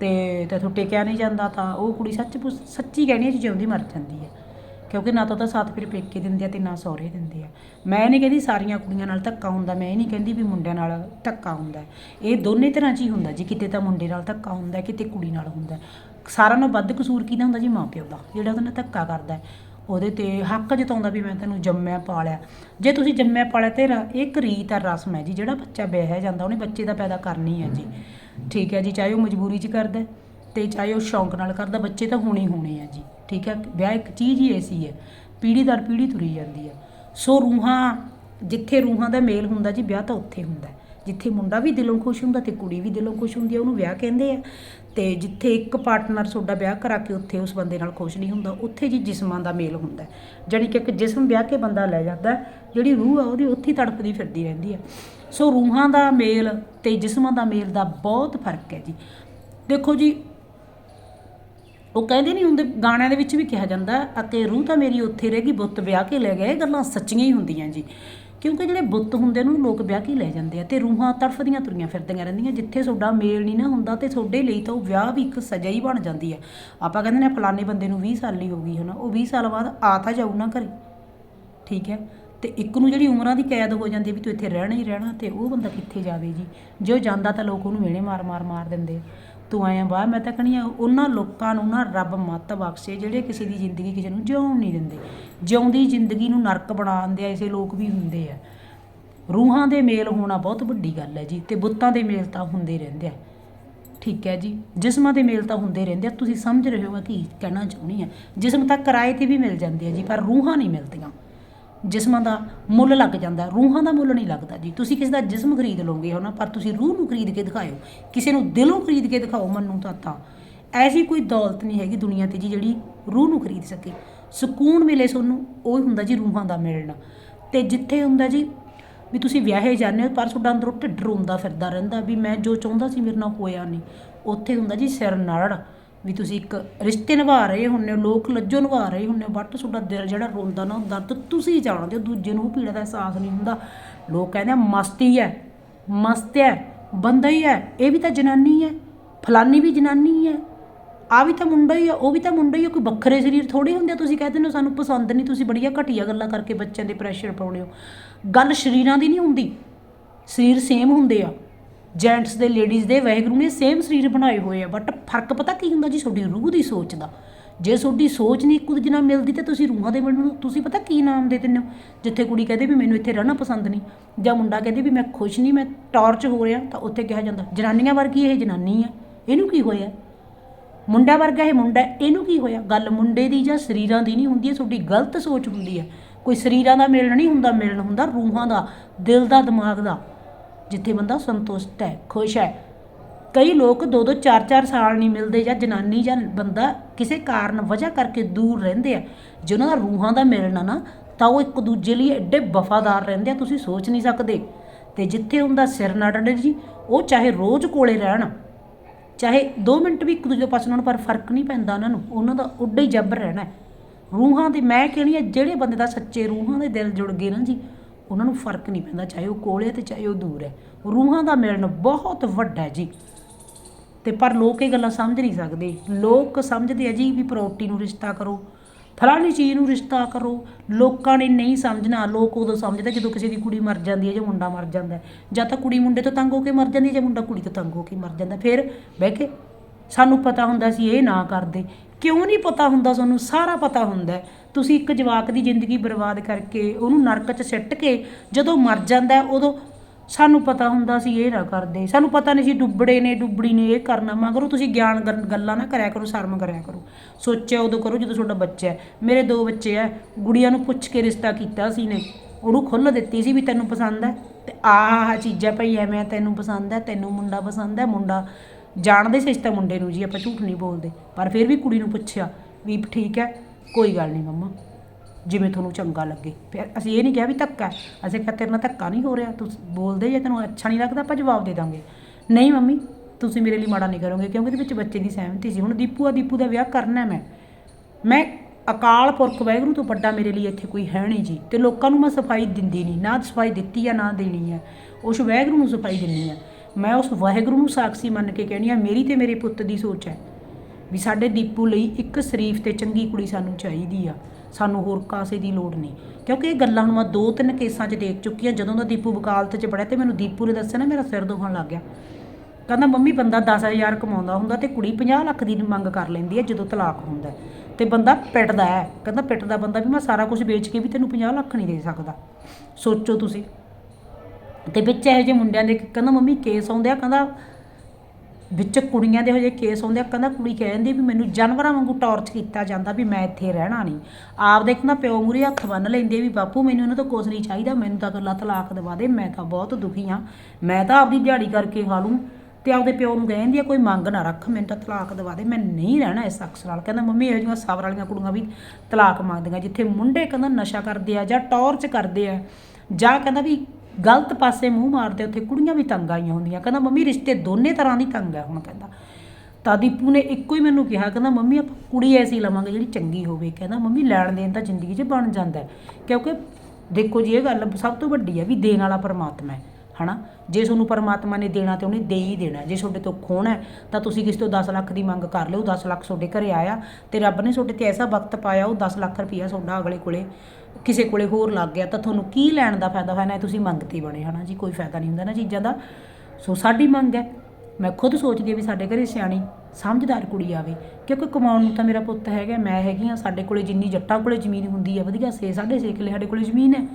ਤੇ ਤੈਥੋਂ ਟਿਕਿਆ ਨਹੀਂ ਜਾਂਦਾ ਤਾਂ ਉਹ ਕੁੜੀ ਸੱਚ ਪੁੱਛ- ਸੱਚੀ ਕਹਿਣੀ ਹੈ ਜੀ ਜਿਉਂਦੀ ਮਰ ਜਾਂਦੀ ਹੈ ਕਿਉਂਕਿ ਨਾ ਤਾਂ ਉਹਦਾ ਸਾਥ ਫਿਰ ਪੇਕੇ ਦਿੰਦੇ ਆ ਤੇ ਨਾ ਸਹੁਰੇ ਦਿੰਦੇ ਆ ਮੈਂ ਇਹ ਨਹੀਂ ਕਹਿੰਦੀ ਸਾਰੀਆਂ ਕੁੜੀਆਂ ਨਾਲ ਧੱਕਾ ਹੁੰਦਾ ਮੈਂ ਇਹ ਨਹੀਂ ਕਹਿੰਦੀ ਵੀ ਮੁੰਡਿਆਂ ਨਾਲ ਧੱਕਾ ਹੁੰਦਾ ਹੈ। ਇਹ ਦੋਨੇ ਤਰ੍ਹਾਂ 'ਚ ਹੀ ਹੁੰਦਾ ਜੀ ਕਿਤੇ ਤਾਂ ਮੁੰਡੇ ਨਾਲ ਧੱਕਾ ਹੁੰਦਾ ਹੈ, ਕਿਤੇ ਕੁੜੀ ਨਾਲ ਹੁੰਦਾ ਹੈ। ਸਾਰਿਆਂ ਨਾਲੋਂ ਵੱਧ ਕਸੂਰ ਕਿਹਦਾ ਹੁੰਦਾ ਜੀ ਮਾਂ ਪਿਓ ਦਾ ਜਿਹੜਾ ਉਹਦੇ ਨਾਲ ਧੱਕਾ ਕਰਦਾ ਹੈ। ਉਹਦੇ ਤੇ ਹੱਕ ਜਤਾਉਂਦਾ ਵੀ ਮੈਂ ਤੈਨੂੰ ਜੰਮਿਆ ਪਾਲਿਆ। ਜੇ ਤੁਸੀਂ ਜੰਮਿਆ ਪਾਲਿਆ ਤੇ ਰ- ਇਹ ਇੱਕ ਰੀਤ ਆ, ਰਸਮ ਹੈ ਜੀ, ਜਿਹੜਾ ਬੱਚਾ ਵਿਆਹਿਆ ਜਾਂਦਾ, ਉਹਨੇ ਬੱਚੇ ਦਾ ਪੈਦਾ ਕਰਨੀ ਹੈ ਜੀ। ਠੀਕ ਹੈ ਜੀ, ਚਾਹੇ ਉਹ ਮਜਬੂਰੀ 'ਚ ਕਰਦਾ ਹੈ ਤੇ ਚਾਹੇ ਉਹ ਸ਼ੌਂਕ ਨਾਲ ਕਰਦਾ, ਬੱਚੇ ਤਾਂ ਹੋਣੇ ਹੋਣੇ ਆ ਜੀ। ਠੀਕ ਹੈ, ਵਿਆਹ ਇੱਕ ਚੀਜ਼ ਹੀ ਐਸੀ ਹੈ, ਪੀੜ੍ਹੀ ਦਰ ਪੀੜ੍ਹੀ ਤੁਰੀ ਜਾਂਦੀ ਹੈ। ਸੋ ਰੂਹਾਂ, ਜਿੱਥੇ ਰੂਹਾਂ ਦਾ ਮੇਲ ਹੁੰਦਾ ਜੀ, ਵਿਆਹ ਤਾਂ ਉੱਥੇ ਹੁੰਦਾ ਜਿੱਥੇ ਮੁੰਡਾ ਵੀ ਦਿਲੋਂ ਖੁਸ਼ ਹੁੰਦਾ ਤੇ ਕੁੜੀ ਵੀ ਦਿਲੋਂ ਖੁਸ਼ ਹੁੰਦੀ ਹੈ, ਉਹਨੂੰ ਵਿਆਹ ਕਹਿੰਦੇ ਆ। ਤੇ ਜਿੱਥੇ ਇੱਕ ਪਾਰਟਨਰ ਤੁਹਾਡਾ ਵਿਆਹ ਕਰਾ ਕੇ ਉੱਥੇ ਉਸ ਬੰਦੇ ਨਾਲ ਖੁਸ਼ ਨਹੀਂ ਹੁੰਦਾ, ਉੱਥੇ ਜੀ ਜਿਸਮਾਂ ਦਾ ਮੇਲ ਹੁੰਦਾ ਹੈ। ਜਾਣੀ ਕਿ ਇੱਕ ਜਿਸਮ ਵਿਆਹ ਕੇ ਬੰਦਾ ਲੈ ਜਾਂਦਾ ਜਿਹੜੀ ਰੂਹ ਆ ਉਹਦੀ ਉੱਥੇ ਤੜਪਦੀ ਫਿਰਦੀ ਰਹਿੰਦੀ ਹੈ। ਸੋ ਰੂਹਾਂ ਦਾ ਮੇਲ ਤੇ ਜਿਸਮਾਂ ਦਾ ਮੇਲ ਦਾ ਬਹੁਤ ਫ਼ਰਕ ਹੈ ਜੀ। ਦੇਖੋ ਜੀ, ਉਹ ਕਹਿੰਦੇ ਨਹੀਂ ਹੁੰਦੇ, ਗਾਣਿਆਂ ਦੇ ਵਿੱਚ ਵੀ ਕਿਹਾ ਜਾਂਦਾ ਅਤੇ ਰੂਹ ਤਾਂ ਮੇਰੀ ਉੱਥੇ ਰਹਿ ਗਈ, ਬੁੱਤ ਵਿਆਹ ਕੇ ਲੈ ਗਏ, ਇਹ ਗੱਲਾਂ ਸੱਚੀਆਂ ਹੀ ਹੁੰਦੀਆਂ ਜੀ। ਕਿਉਂਕਿ ਜਿਹੜੇ ਬੁੱਤ ਹੁੰਦੇ ਨੂੰ ਲੋਕ ਵਿਆਹ ਕੇ ਲੈ ਜਾਂਦੇ ਆ ਤੇ ਰੂਹਾਂ ਤੜਫਦੀਆਂ ਤੁਰੀਆਂ ਫਿਰਦੀਆਂ ਰਹਿੰਦੀਆਂ, ਜਿੱਥੇ ਤੁਹਾਡਾ ਮੇਲ ਨਹੀਂ ਨਾ ਹੁੰਦਾ ਤੇ ਤੁਹਾਡੇ ਲਈ ਤਾਂ ਉਹ ਵਿਆਹ ਵੀ ਇੱਕ ਸਜ਼ਾ ਹੀ ਬਣ ਜਾਂਦੀ ਆ। ਆਪਾਂ ਕਹਿੰਦੇ ਨੇ ਫਲਾਣੇ ਬੰਦੇ ਨੂੰ 20 ਸਾਲ ਹੀ ਹੋ ਗਈ ਹਨਾ, ਉਹ 20 ਸਾਲ ਬਾਅਦ ਆ ਤਾਂ ਜਾਊ ਨਾ ਘਰੇ, ਠੀਕ ਹੈ? ਤੇ ਇੱਕ ਨੂੰ ਜਿਹੜੀ ਉਮਰਾਂ ਦੀ ਕੈਦ ਹੋ ਜਾਂਦੀ ਹੈ ਵੀ ਤੂੰ ਇੱਥੇ ਰਹਿਣਾ ਹੀ ਰਹਿਣਾ ਤੇ ਉਹ ਬੰਦਾ ਕਿੱਥੇ ਜਾਵੇ ਜੀ? ਜੋ ਜਾਂਦਾ ਤਾਂ ਲੋਕ ਉਹਨੂੰ ਮਿਹਣੇ ਮਾਰ ਮਾਰ ਮਾਰ ਦਿੰਦੇ ਆ। ਤੂੰ ਆਇਆ ਬਾਹਰ ਮੈਂ ਤਾਂ ਕਹਣੀ ਆ ਉਹਨਾਂ ਲੋਕਾਂ ਨੂੰ ਨਾ ਰੱਬ ਮੱਤ ਬਖਸ਼ੇ, ਜਿਹੜੇ ਕਿਸੇ ਦੀ ਜ਼ਿੰਦਗੀ ਕਿਸੇ ਨੂੰ ਜਿਉਣ ਨਹੀਂ ਦਿੰਦੇ। ਜਿਉਂਦੀ ਜ਼ਿੰਦਗੀ ਨੂੰ ਨਰਕ ਬਣਾ ਦਿੰਦੇ ਐਸੇ ਲੋਕ ਵੀ ਹੁੰਦੇ ਆ। ਰੂਹਾਂ ਦੇ ਮੇਲ ਹੋਣਾ ਬਹੁਤ ਵੱਡੀ ਗੱਲ ਹੈ ਜੀ, ਤੇ ਬੁੱਤਾਂ ਦੇ ਮੇਲ ਤਾਂ ਹੁੰਦੇ ਰਹਿੰਦੇ ਆ। ਠੀਕ ਹੈ ਜੀ, ਜਿਸਮਾਂ ਦੇ ਮੇਲ ਤਾਂ ਹੁੰਦੇ ਰਹਿੰਦੇ ਆ। ਤੁਸੀਂ ਸਮਝ ਰਹੇ ਹੋ ਕਿ ਕਹਿਣਾ ਚਾਹੁੰਦੀ ਆ ਜਿਸਮ ਤਾਂ ਕਿਰਾਏ ਤੇ ਵੀ ਮਿਲ ਜਾਂਦੇ ਆ ਜੀ, ਪਰ ਰੂਹਾਂ ਨਹੀਂ ਮਿਲਦੀਆਂ। ਜਿਸਮਾਂ ਦਾ ਮੁੱਲ ਲੱਗ ਜਾਂਦਾ, ਰੂਹਾਂ ਦਾ ਮੁੱਲ ਨਹੀਂ ਲੱਗਦਾ ਜੀ। ਤੁਸੀਂ ਕਿਸੇ ਦਾ ਜਿਸਮ ਖਰੀਦ ਲਓਗੇ ਹੋ ਨਾ ਪਰ ਤੁਸੀਂ ਰੂਹ ਨੂੰ ਖਰੀਦ ਕੇ ਦਿਖਾਓ ਕਿਸੇ ਨੂੰ ਦਿਲੋਂ ਖਰੀਦ ਕੇ ਦਿਖਾਓ ਮਨ ਨੂੰ ਤਾਂ ਤਾਂ। ਐਸੀ ਕੋਈ ਦੌਲਤ ਨਹੀਂ ਹੈਗੀ ਦੁਨੀਆ ਤੇ ਜੀ ਜਿਹੜੀ ਰੂਹ ਨੂੰ ਖਰੀਦ ਸਕੇ। ਸਕੂਨ ਮਿਲੇ ਤੁਹਾਨੂੰ, ਉਹ ਹੀ ਹੁੰਦਾ ਜੀ ਰੂਹਾਂ ਦਾ ਮਿਲਣਾ। ਤੇ ਜਿੱਥੇ ਹੁੰਦਾ ਜੀ ਵੀ ਤੁਸੀਂ ਵਿਆਹੇ ਜਾਂਦੇ ਹੋ, ਪਰ ਤੁਹਾਡਾ ਅੰਦਰੋਂ ਢਿੱਡ ਰੋਂਦਾ ਫਿਰਦਾ ਰਹਿੰਦਾ ਵੀ ਮੈਂ ਜੋ ਚਾਹੁੰਦਾ ਸੀ ਮੇਰੇ ਨਾਲ ਹੋਇਆ ਨਹੀਂ। ਉੱਥੇ ਹੁੰਦਾ ਜੀ ਸਿਰ ਨਰੜ, ਵੀ ਤੁਸੀਂ ਇੱਕ ਰਿਸ਼ਤੇ ਨਿਭਾ ਰਹੇ ਹੁੰਦੇ ਹੋ, ਲੋਕ ਲੱਜੋ ਨਿਭਾ ਰਹੇ ਹੁੰਦੇ ਹੋ ਬਟ ਤੁਹਾਡਾ ਦਿਲ ਜਿਹੜਾ ਰੋਂਦਾ ਨਾ ਉਹ ਦਰਦ ਤੁਸੀਂ ਜਾਣਦੇ ਹੋ, ਦੂਜੇ ਨੂੰ ਉਹ ਪੀੜਾ ਦਾ ਅਹਿਸਾਸ ਨਹੀਂ ਹੁੰਦਾ। ਲੋਕ ਕਹਿੰਦੇ ਆ, ਮਸਤੀ ਹੈ, ਮਸਤ ਹੈ, ਬੰਦਾ ਹੀ ਹੈ, ਇਹ ਵੀ ਤਾਂ ਜਨਾਨੀ ਹੈ, ਫਲਾਨੀ ਵੀ ਜਨਾਨੀ ਹੈ। ਆ ਵੀ ਤਾਂ ਮੁੰਡਾ ਹੀ ਆ, ਉਹ ਵੀ ਤਾਂ ਮੁੰਡਾ ਹੀ ਆ, ਕੋਈ ਵੱਖਰੇ ਸਰੀਰ ਥੋੜੇ ਹੁੰਦੇ ਆ ਤੁਸੀਂ ਕਹਿੰਦੇ ਹੋ, ਸਾਨੂੰ ਪਸੰਦ ਨਹੀਂ, ਤੁਸੀਂ ਬੜੀਆਂ ਘਟੀਆ ਗੱਲਾਂ ਕਰਕੇ ਬੱਚਿਆਂ ਦੇ ਪ੍ਰੈਸ਼ਰ ਪਾਉਣੇ ਹੋ। ਗੱਲ ਸਰੀਰਾਂ ਦੀ ਨਹੀਂ ਹੁੰਦੀ, ਸਰੀਰ ਸੇਮ ਹੁੰਦੇ ਆ। ਜੈਂਟਸ ਦੇ ਲੇਡੀਜ਼ ਦੇ, ਵਾਹਿਗੁਰੂ ਨੇ ਸੇਮ ਸਰੀਰ ਬਣਾਏ ਹੋਏ ਆ ਬਟ ਫ਼ਰਕ ਪਤਾ ਕੀ ਹੁੰਦਾ ਜੀ, ਤੁਹਾਡੀ ਰੂਹ ਦੀ ਸੋਚ ਦਾ। ਜੇ ਤੁਹਾਡੀ ਸੋਚ ਨਹੀਂ ਇੱਕ ਦੂਜੇ ਨਾਲ ਮਿਲਦੀ ਤੇ ਤੁਸੀਂ ਰੂਹਾਂ ਦੇ ਬਣਨ ਨੂੰ, ਤੁਸੀਂ ਪਤਾ ਕੀ ਨਾਮ ਦੇ ਦਿੰਦੇ ਹੋ? ਜਿੱਥੇ ਕੁੜੀ ਕਹਦੇ ਵੀ ਮੈਨੂੰ ਇੱਥੇ ਰਹਿਣਾ ਪਸੰਦ ਨਹੀਂ, ਜਾਂ ਮੁੰਡਾ ਕਹਿੰਦੇ ਵੀ ਮੈਂ ਖੁਸ਼ ਨਹੀਂ, ਮੈਂ ਟਾਰਚ ਹੋ ਰਿਹਾ, ਤਾਂ ਉੱਥੇ ਕਿਹਾ ਜਾਂਦਾ, ਜਨਾਨੀਆਂ ਵਰਗੀ ਇਹ ਜਨਾਨੀ ਆ, ਇਹਨੂੰ ਕੀ ਹੋਇਆ? ਮੁੰਡਾ ਵਰਗਾ ਇਹ ਮੁੰਡਾ, ਇਹਨੂੰ ਕੀ ਹੋਇਆ? ਗੱਲ ਮੁੰਡੇ ਦੀ ਜਾਂ ਸਰੀਰਾਂ ਦੀ ਨਹੀਂ ਹੁੰਦੀ, ਇਹ ਤੁਹਾਡੀ ਗਲਤ ਸੋਚ ਹੁੰਦੀ ਹੈ। ਕੋਈ ਸਰੀਰਾਂ ਦਾ ਮਿਲਣ ਨਹੀਂ ਹੁੰਦਾ ਮਿਲਣ ਹੁੰਦਾ ਰੂਹਾਂ ਦਾ, ਦਿਲ ਦਾ, ਦਿਮਾਗ ਦਾ, ਜਿੱਥੇ ਬੰਦਾ ਸੰਤੁਸ਼ਟ ਹੈ, ਖੁਸ਼ ਹੈ। ਕਈ ਲੋਕ ਦੋ ਦੋ, ਚਾਰ ਚਾਰ ਸਾਲ ਨਹੀਂ ਮਿਲਦੇ ਜਾਂ ਜਨਾਨੀ ਜਾਂ ਬੰਦਾ ਕਿਸੇ ਕਾਰਨ, ਵਜ੍ਹਾ ਕਰਕੇ ਦੂਰ ਰਹਿੰਦੇ ਆ। ਜਿਨ੍ਹਾਂ ਦਾ ਰੂਹਾਂ ਦਾ ਮਿਲਣਾ ਨਾ ਤਾਂ ਉਹ ਇੱਕ ਦੂਜੇ ਲਈ ਐਡੇ ਵਫਾਦਾਰ ਰਹਿੰਦੇ ਆ, ਤੁਸੀਂ ਸੋਚ ਨਹੀਂ ਸਕਦੇ। ਤੇ ਜਿੱਥੇ ਹੁੰਦਾ ਸਿਰ ਨਾ ਡੰਡੇ ਜੀ, ਉਹ ਚਾਹੇ ਰੋਜ਼ ਕੋਲੇ ਰਹਿਣ ਚਾਹੇ 2 ਮਿੰਟ ਵੀ ਇੱਕ ਦੂਜੇ ਪਾਸੇ ਉਹਨਾਂ ਨੂੰ ਪਰ ਫ਼ਰਕ ਨਹੀਂ ਪੈਂਦਾ ਉਹਨਾਂ ਨੂੰ, ਉਹਨਾਂ ਦਾ ਉੱਡਾ ਹੀ ਜੱਬਰ ਰਹਿਣਾ ਰੂਹਾਂ ਦੇ ਮੈਂ ਕਹਿੰਦੀ ਆ ਜਿਹੜੇ ਬੰਦੇ ਦਾ ਸੱਚੇ ਰੂਹਾਂ ਦੇ ਦਿਲ ਜੁੜ ਗਏ ਨਾ ਜੀ, ਉਹਨਾਂ ਨੂੰ ਫ਼ਰਕ ਨਹੀਂ ਪੈਂਦਾ, ਚਾਹੇ ਉਹ ਕੋਲੇ ਤੇ ਚਾਹੇ ਉਹ ਦੂਰ ਹੈ। ਰੂਹਾਂ ਦਾ ਮਿਲਣ ਬਹੁਤ ਵੱਡਾ ਹੈ ਜੀ। ਤੇ ਪਰ ਲੋਕ ਇਹ ਗੱਲਾਂ ਸਮਝ ਨਹੀਂ ਸਕਦੇ। ਲੋਕ ਸਮਝਦੇ ਆ ਜੀ ਵੀ ਪ੍ਰੋਪਰਟੀ ਨੂੰ ਰਿਸ਼ਤਾ ਕਰੋ ਫਲਾਣੀ ਚੀਜ਼ ਨੂੰ ਰਿਸ਼ਤਾ ਕਰੋ। ਲੋਕਾਂ ਨੇ ਨਹੀਂ ਸਮਝਣਾ। ਲੋਕ ਉਦੋਂ ਸਮਝਦੇ ਜਦੋਂ ਕਿਸੇ ਦੀ ਕੁੜੀ ਮਰ ਜਾਂਦੀ ਹੈ ਜਾਂ ਮੁੰਡਾ ਮਰ ਜਾਂਦਾ ਜਾਂ ਤਾਂ ਕੁੜੀ ਮੁੰਡੇ ਤੋਂ ਤੰਗ ਹੋ ਕੇ ਮਰ ਜਾਂਦੀ ਹੈ ਜਾਂ ਮੁੰਡਾ ਕੁੜੀ ਤੋਂ ਤੰਗ ਹੋ ਕੇ ਮਰ ਜਾਂਦਾ ਫਿਰ ਬਹਿ ਕੇ ਸਾਨੂੰ ਪਤਾ ਹੁੰਦਾ ਸੀ ਇਹ ਨਾ ਕਰਦੇ। ਕਿਉਂ ਨਹੀਂ ਪਤਾ ਹੁੰਦਾ ਤੁਹਾਨੂੰ ਸਾਰਾ ਪਤਾ ਹੁੰਦਾ ਤੁਸੀਂ ਇੱਕ ਜਵਾਕ ਦੀ ਜ਼ਿੰਦਗੀ ਬਰਬਾਦ ਕਰਕੇ ਉਹਨੂੰ ਨਰਕ 'ਚ ਸਿੱਟ ਕੇ ਜਦੋਂ ਮਰ ਜਾਂਦਾ ਉਦੋਂ ਸਾਨੂੰ ਪਤਾ ਹੁੰਦਾ ਸੀ ਇਹ ਨਾ ਕਰਦੇ। ਸਾਨੂੰ ਪਤਾ ਨਹੀਂ ਸੀ ਡੁੱਬੜੇ ਨੇ, ਡੁੱਬੜੀ ਨੇ ਇਹ ਕਰਨਾ। ਮਗਰੋਂ ਤੁਸੀਂ ਗਿਆਨ ਗਰ- ਗੱਲਾਂ ਨਾ ਕਰਿਆ ਕਰੋ, ਸ਼ਰਮ ਕਰਿਆ ਕਰੋ। ਸੋਚਿਆ ਉਦੋਂ ਕਰੋ ਜਦੋਂ ਤੁਹਾਡਾ ਬੱਚਾ ਹੈ। ਮੇਰੇ ਦੋ ਬੱਚੇ ਹੈ ਗੁੜੀਆਂ ਨੂੰ ਪੁੱਛ ਕੇ ਰਿਸ਼ਤਾ ਕੀਤਾ ਸੀ ਨੇ। ਉਹਨੂੰ ਖੁੱਲ੍ਹ ਦਿੱਤੀ ਸੀ ਵੀ ਤੈਨੂੰ ਪਸੰਦ ਹੈ ਤੇ ਆਹ ਆਹ ਚੀਜ਼ਾਂ ਪਈ ਐਵੇਂ ਮੈਂ, ਤੈਨੂੰ ਪਸੰਦ ਹੈ, ਤੈਨੂੰ ਮੁੰਡਾ ਪਸੰਦ ਹੈ। ਮੁੰਡਾ ਜਾਣਦੇ ਸੀ ਇਸ ਤਾਂ ਮੁੰਡੇ ਨੂੰ ਜੀ, ਆਪਾਂ ਝੂਠ ਨਹੀਂ ਬੋਲਦੇ। ਪਰ ਫਿਰ ਵੀ ਕੁੜੀ ਨੂੰ ਪੁੱਛਿਆ ਵੀ ਠੀਕ ਹੈ, ਕੋਈ ਗੱਲ ਨਹੀਂ ਮੰਮਾ। ਜਿਵੇਂ ਤੁਹਾਨੂੰ ਚੰਗਾ ਲੱਗੇ। ਫਿਰ ਅਸੀਂ ਇਹ ਨਹੀਂ ਕਿਹਾ ਵੀ ਧੱਕਾ ਅਸੀਂ ਕਿਹਾ ਤੇਰੇ ਨਾਲ ਧੱਕਾ ਨਹੀਂ ਹੋ ਰਿਹਾ। ਤੂੰ ਬੋਲਦੇ ਜੇ, ਤੈਨੂੰ ਅੱਛਾ ਨਹੀਂ ਲੱਗਦਾ, ਆਪਾਂ ਜਵਾਬ ਦੇ ਦਾਂਗੇ। ਨਹੀਂ ਮੰਮੀ, ਤੁਸੀਂ ਮੇਰੇ ਲਈ ਮਾੜਾ ਨਹੀਂ ਕਰੋਗੇ, ਕਿਉਂਕਿ ਇਹਦੇ ਵਿੱਚ ਬੱਚੇ ਦੀ ਸਹਿਮਤੀ ਸੀ। ਹੁਣ ਦੀਪੂ ਆ, ਦੀਪੂ ਦਾ ਵਿਆਹ ਕਰਨਾ ਮੈਂ। ਮੈਂ ਅਕਾਲ ਪੁਰਖ ਵਾਹਿਗੁਰੂ ਤੋਂ ਵੱਡਾ ਮੇਰੇ ਲਈ ਇੱਥੇ ਕੋਈ ਹੈ ਨਹੀਂ ਜੀ। ਤੇ ਲੋਕਾਂ ਨੂੰ ਮੈਂ ਸਫ਼ਾਈ ਦਿੰਦੀ ਨਹੀਂ। ਨਾ ਸਫ਼ਾਈ ਦਿੱਤੀ ਆ, ਨਾ ਦੇਣੀ ਹੈ ਉਸ ਵਾਹਿਗੁਰੂ ਨੂੰ ਸਫ਼ਾਈ ਦਿੰਨੀ ਆ। ਮੈਂ ਉਸ ਵਾਹਿਗੁਰੂ ਨੂੰ ਸਾਖੀ ਮੰਨ ਕੇ ਕਹਿਣੀ ਆ, ਮੇਰੀ ਤੇ ਮੇਰੇ ਪੁੱਤ ਦੀ ਸੋਚ ਹੈ ਵੀ ਸਾਡੇ ਦੀਪੂ ਲਈ ਇੱਕ ਸ਼ਰੀਫ ਤੇ ਚੰਗੀ ਕੁੜੀ ਸਾਨੂੰ ਚਾਹੀਦੀ ਆ। ਸਾਨੂੰ ਹੋਰ ਕਾਸੇ ਦੀ ਲੋੜ ਨਹੀਂ। ਕਿਉਂਕਿ ਇਹ ਗੱਲਾਂ ਹੁਣ ਮੈਂ ਦੋ ਤਿੰਨ ਕੇਸਾਂ 'ਚ ਦੇਖ ਚੁੱਕੀ ਹਾਂ, ਜਦੋਂ ਦਾ ਦੀਪੂ ਵਕਾਲਤ 'ਚ ਪੜਿਆ ਤੇ ਮੈਨੂੰ ਦੀਪੂ ਨੇ ਦੱਸਿਆ ਨਾ ਮੇਰਾ ਸਿਰ ਦੁਖਣ ਲੱਗ ਗਿਆ। ਕਹਿੰਦਾ, ਮੰਮੀ, ਬੰਦਾ 10000 ਕਮਾਉਂਦਾ ਹੁੰਦਾ ਤੇ ਕੁੜੀ 50 ਲੱਖ ਦੀ ਮੰਗ ਕਰ ਲੈਂਦੀ ਹੈ ਜਦੋਂ ਤਲਾਕ ਹੁੰਦਾ ਤੇ ਬੰਦਾ ਪਿੱਟਦਾ ਹੈ। ਕਹਿੰਦਾ ਪਿੱਟਦਾ ਬੰਦਾ ਵੀ ਮੈਂ ਸਾਰਾ ਕੁਝ ਵੇਚ ਕੇ ਵੀ ਤੈਨੂੰ 50 ਲੱਖ ਨਹੀਂ ਦੇ ਸਕਦਾ। ਸੋਚੋ ਤੁਸੀਂ। ਤੇ ਵਿੱਚ ਇਹੋ ਜਿਹੇ ਮੁੰਡਿਆਂ ਦੇ ਕਹਿੰਦਾ, ਮੰਮੀ, ਕੇਸ ਆਉਂਦੇ ਆ। ਕਹਿੰਦਾ ਵਿੱਚ ਕੁੜੀਆਂ ਦੇ ਹੋ ਜਿਹੇ ਕੇਸ ਆਉਂਦੇ ਆ, ਕਹਿੰਦਾ ਕੁੜੀ ਕਹਿੰਦੀ ਵੀ ਮੈਨੂੰ ਜਾਨਵਰਾਂ ਵਾਂਗੂ ਟੌਰਚ ਕੀਤਾ ਜਾਂਦਾ ਵੀ ਮੈਂ ਇੱਥੇ ਰਹਿਣਾ ਨਹੀਂ। ਆਪ ਦੇ ਕਹਿੰਦਾ ਪਿਓ ਮੂਰੇ ਹੱਥ ਬੰਨ ਲੈਂਦੇ ਵੀ, ਬਾਪੂ, ਮੈਨੂੰ ਇਹਨਾਂ ਤੋਂ ਕੁਝ ਨਹੀਂ ਚਾਹੀਦਾ, ਮੈਨੂੰ ਤਾਂ ਇਕੱਲਾ ਤਲਾਕ ਦਵਾ ਦੇ, ਮੈਂ ਤਾਂ ਬਹੁਤ ਦੁਖੀ ਹਾਂ। ਮੈਂ ਤਾਂ ਆਪਦੀ ਦਿਹਾੜੀ ਕਰਕੇ ਖਾ ਲੂੰ। ਤੇ ਆਪਦੇ ਪਿਓ ਨੂੰ ਕਹਿੰਦੀ ਆ, ਕੋਈ ਮੰਗ ਨਾ ਰੱਖ, ਮੈਨੂੰ ਤਾਂ ਤਲਾਕ ਦਵਾ ਦੇ, ਮੈਂ ਨਹੀਂ ਰਹਿਣਾ ਇਸ ਸ਼ਖਸ ਨਾਲ। ਕਹਿੰਦਾ, ਮੰਮੀ, ਇਹੋ ਜਿਹੀਆਂ ਸਬਰ ਵਾਲੀਆਂ ਕੁੜੀਆਂ ਵੀ ਤਲਾਕ ਮੰਗਦੀਆਂ, ਜਿੱਥੇ ਮੁੰਡੇ ਕਹਿੰਦਾ ਨਸ਼ਾ ਕਰਦੇ ਆ ਜਾਂ ਟੌਰਚ ਕਰਦੇ ਆ, ਜਾਂ ਕਹਿੰਦਾ ਵੀ ਗਲਤ ਪਾਸੇ ਮੂੰਹ ਮਾਰਦੇ ਉੱਥੇ ਕੁੜੀਆਂ ਵੀ ਤੰਗ ਆਈਆਂ ਹੁੰਦੀਆਂ। ਕਹਿੰਦਾ ਮੰਮੀ ਰਿਸ਼ਤੇ ਦੋਨੇ ਤਰ੍ਹਾਂ ਦੀ ਤੰਗ ਹੈ ਹੁਣ ਕਹਿੰਦਾ। ਤਾਂ ਦੀਪੂ ਨੇ ਇੱਕੋ ਹੀ ਮੈਨੂੰ ਕਿਹਾ ਕਹਿੰਦਾ ਮੰਮੀ ਆਪਾਂ ਕੁੜੀ ਐਸੀ ਲਵਾਂਗੇ ਜਿਹੜੀ ਚੰਗੀ ਹੋਵੇ ਕਹਿੰਦਾ। ਮੰਮੀ ਲੈਣ ਦੇਣ ਤਾਂ ਜ਼ਿੰਦਗੀ 'ਚ ਬਣ ਜਾਂਦਾ ਹੈ। ਕਿਉਂਕਿ ਦੇਖੋ ਜੀ ਇਹ ਗੱਲ ਸਭ ਤੋਂ ਵੱਡੀ ਹੈ ਵੀ ਦੇਣ ਵਾਲਾ ਪਰਮਾਤਮਾ ਹੈ ਹਨਾ? ਜੇ ਤੁਹਾਨੂੰ ਪਰਮਾਤਮਾ ਨੇ ਦੇਣਾ ਤੇ ਉਹਨੇ ਦੇ ਹੀ ਦੇਣਾ ਜੇ ਤੁਹਾਡੇ ਤੋਂ ਖੋਣਾ ਹੈ, ਤਾਂ ਤੁਸੀਂ ਕਿਸੇ ਤੋਂ 10 ਲੱਖ ਦੀ ਮੰਗ ਕਰ ਲਿਓ। 10 ਲੱਖ ਤੁਹਾਡੇ ਘਰੇ ਆਇਆ ਤੇ ਰੱਬ ਨੇ ਤੁਹਾਡੇ ਤੇ ਐਸਾ ਵਕਤ ਪਾਇਆ ਉਹ 10 ਲੱਖ ਰੁਪਈਆ ਤੁਹਾਡਾ ਅਗਲੇ ਕੋਲੇ ਕਿਸੇ ਕੋਲੇ ਹੋਰ ਲੱਗ ਗਿਆ ਤਾਂ ਤੁਹਾਨੂੰ ਕੀ ਲੈਣ ਦਾ ਫਾਇਦਾ ਹੋਇਆ? ਨਾ ਤੁਸੀਂ ਮੰਗਤੇ ਬਣੇ ਹਨਾ ਜੀ, ਕੋਈ ਫਾਇਦਾ ਨਹੀਂ ਹੁੰਦਾ ਨਾ ਚੀਜ਼ਾਂ ਦਾ। ਸੋ ਸਾਡੀ ਮੰਗ ਹੈ, ਮੈਂ ਖੁਦ ਸੋਚਦੀ ਹਾਂ ਵੀ ਸਾਡੇ ਘਰੇ ਸਿਆਣੀ, ਸਮਝਦਾਰ ਕੁੜੀ ਆਵੇ। ਕਿਉਂਕਿ ਕਮਾਉਣ ਨੂੰ ਤਾਂ ਮੇਰਾ ਪੁੱਤ ਹੈਗਾ, ਮੈਂ ਹੈਗੀ ਆ ਸਾਡੇ ਕੋਲੇ ਜਿੰਨੀ ਜੱਟਾਂ ਕੋਲੇ ਜ਼ਮੀਨ ਹੁੰਦੀ ਹੈ, ਵਧੀਆ 6 6.5 ਕਿੱਲੇ ਸਾਡੇ ਕੋਲੇ ਜ਼ਮੀਨ ਹੈ।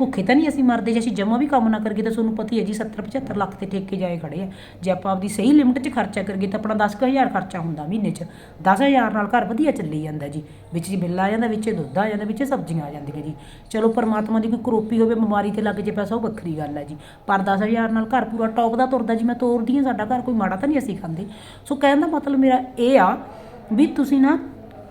ਭੁੱਖੇ ਤਾਂ ਨਹੀਂ ਅਸੀਂ ਮਰਦੇ, ਜੇ ਅਸੀਂ ਜਮਾ ਵੀ ਕੰਮ ਨਾ ਕਰੀਏ ਤਾਂ ਤੁਹਾਨੂੰ ਪਤਾ ਹੀ ਹੈ ਜੀ 70 75 ਲੱਖ ਤੇ ਠੇਕੇ ਜਾਏ ਖੜੇ ਆ। ਜੇ ਆਪਾਂ ਆਪਦੀ ਸਹੀ ਲਿਮਟ 'ਚ ਖਰਚਾ ਕਰੀਏ ਤਾਂ ਆਪਣਾ 10000 ਖਰਚਾ ਹੁੰਦਾ ਮਹੀਨੇ 'ਚ। 10000 ਨਾਲ ਘਰ ਵਧੀਆ ਚੱਲੀ ਜਾਂਦਾ ਜੀ। ਵਿੱਚ ਜੀ ਬਿੱਲ ਆ ਜਾਂਦਾ, ਵਿੱਚ ਦੁੱਧ ਆ ਜਾਂਦਾ, ਵਿੱਚ ਸਬਜ਼ੀਆਂ ਆ ਜਾਂਦੀਆਂ ਜੀ। ਚਲੋ ਪਰਮਾਤਮਾ ਦੀ ਕੋਈ ਕਰੋਪੀ ਹੋਵੇ, ਬਿਮਾਰੀ ਤੇ ਲੱਗ ਜੇ ਪੈਸਾ, ਉਹ ਵੱਖਰੀ ਗੱਲ ਹੈ ਜੀ। ਪਰ 10000 ਨਾਲ ਘਰ ਪੂਰਾ ਟੌਪ ਦਾ ਤੁਰਦਾ ਜੀ, ਮੈਂ ਤੋਰਦੀ ਹਾਂ ਸਾਡਾ ਘਰ, ਕੋਈ ਮਾੜਾ ਤਾਂ ਨਹੀਂ ਅਸੀਂ ਖਾਂਦੇ। ਸੋ ਕਹਿਣ ਦਾ ਮਤਲਬ ਮੇਰਾ ਇਹ ਆ ਵੀ ਤੁਸੀਂ ਨਾ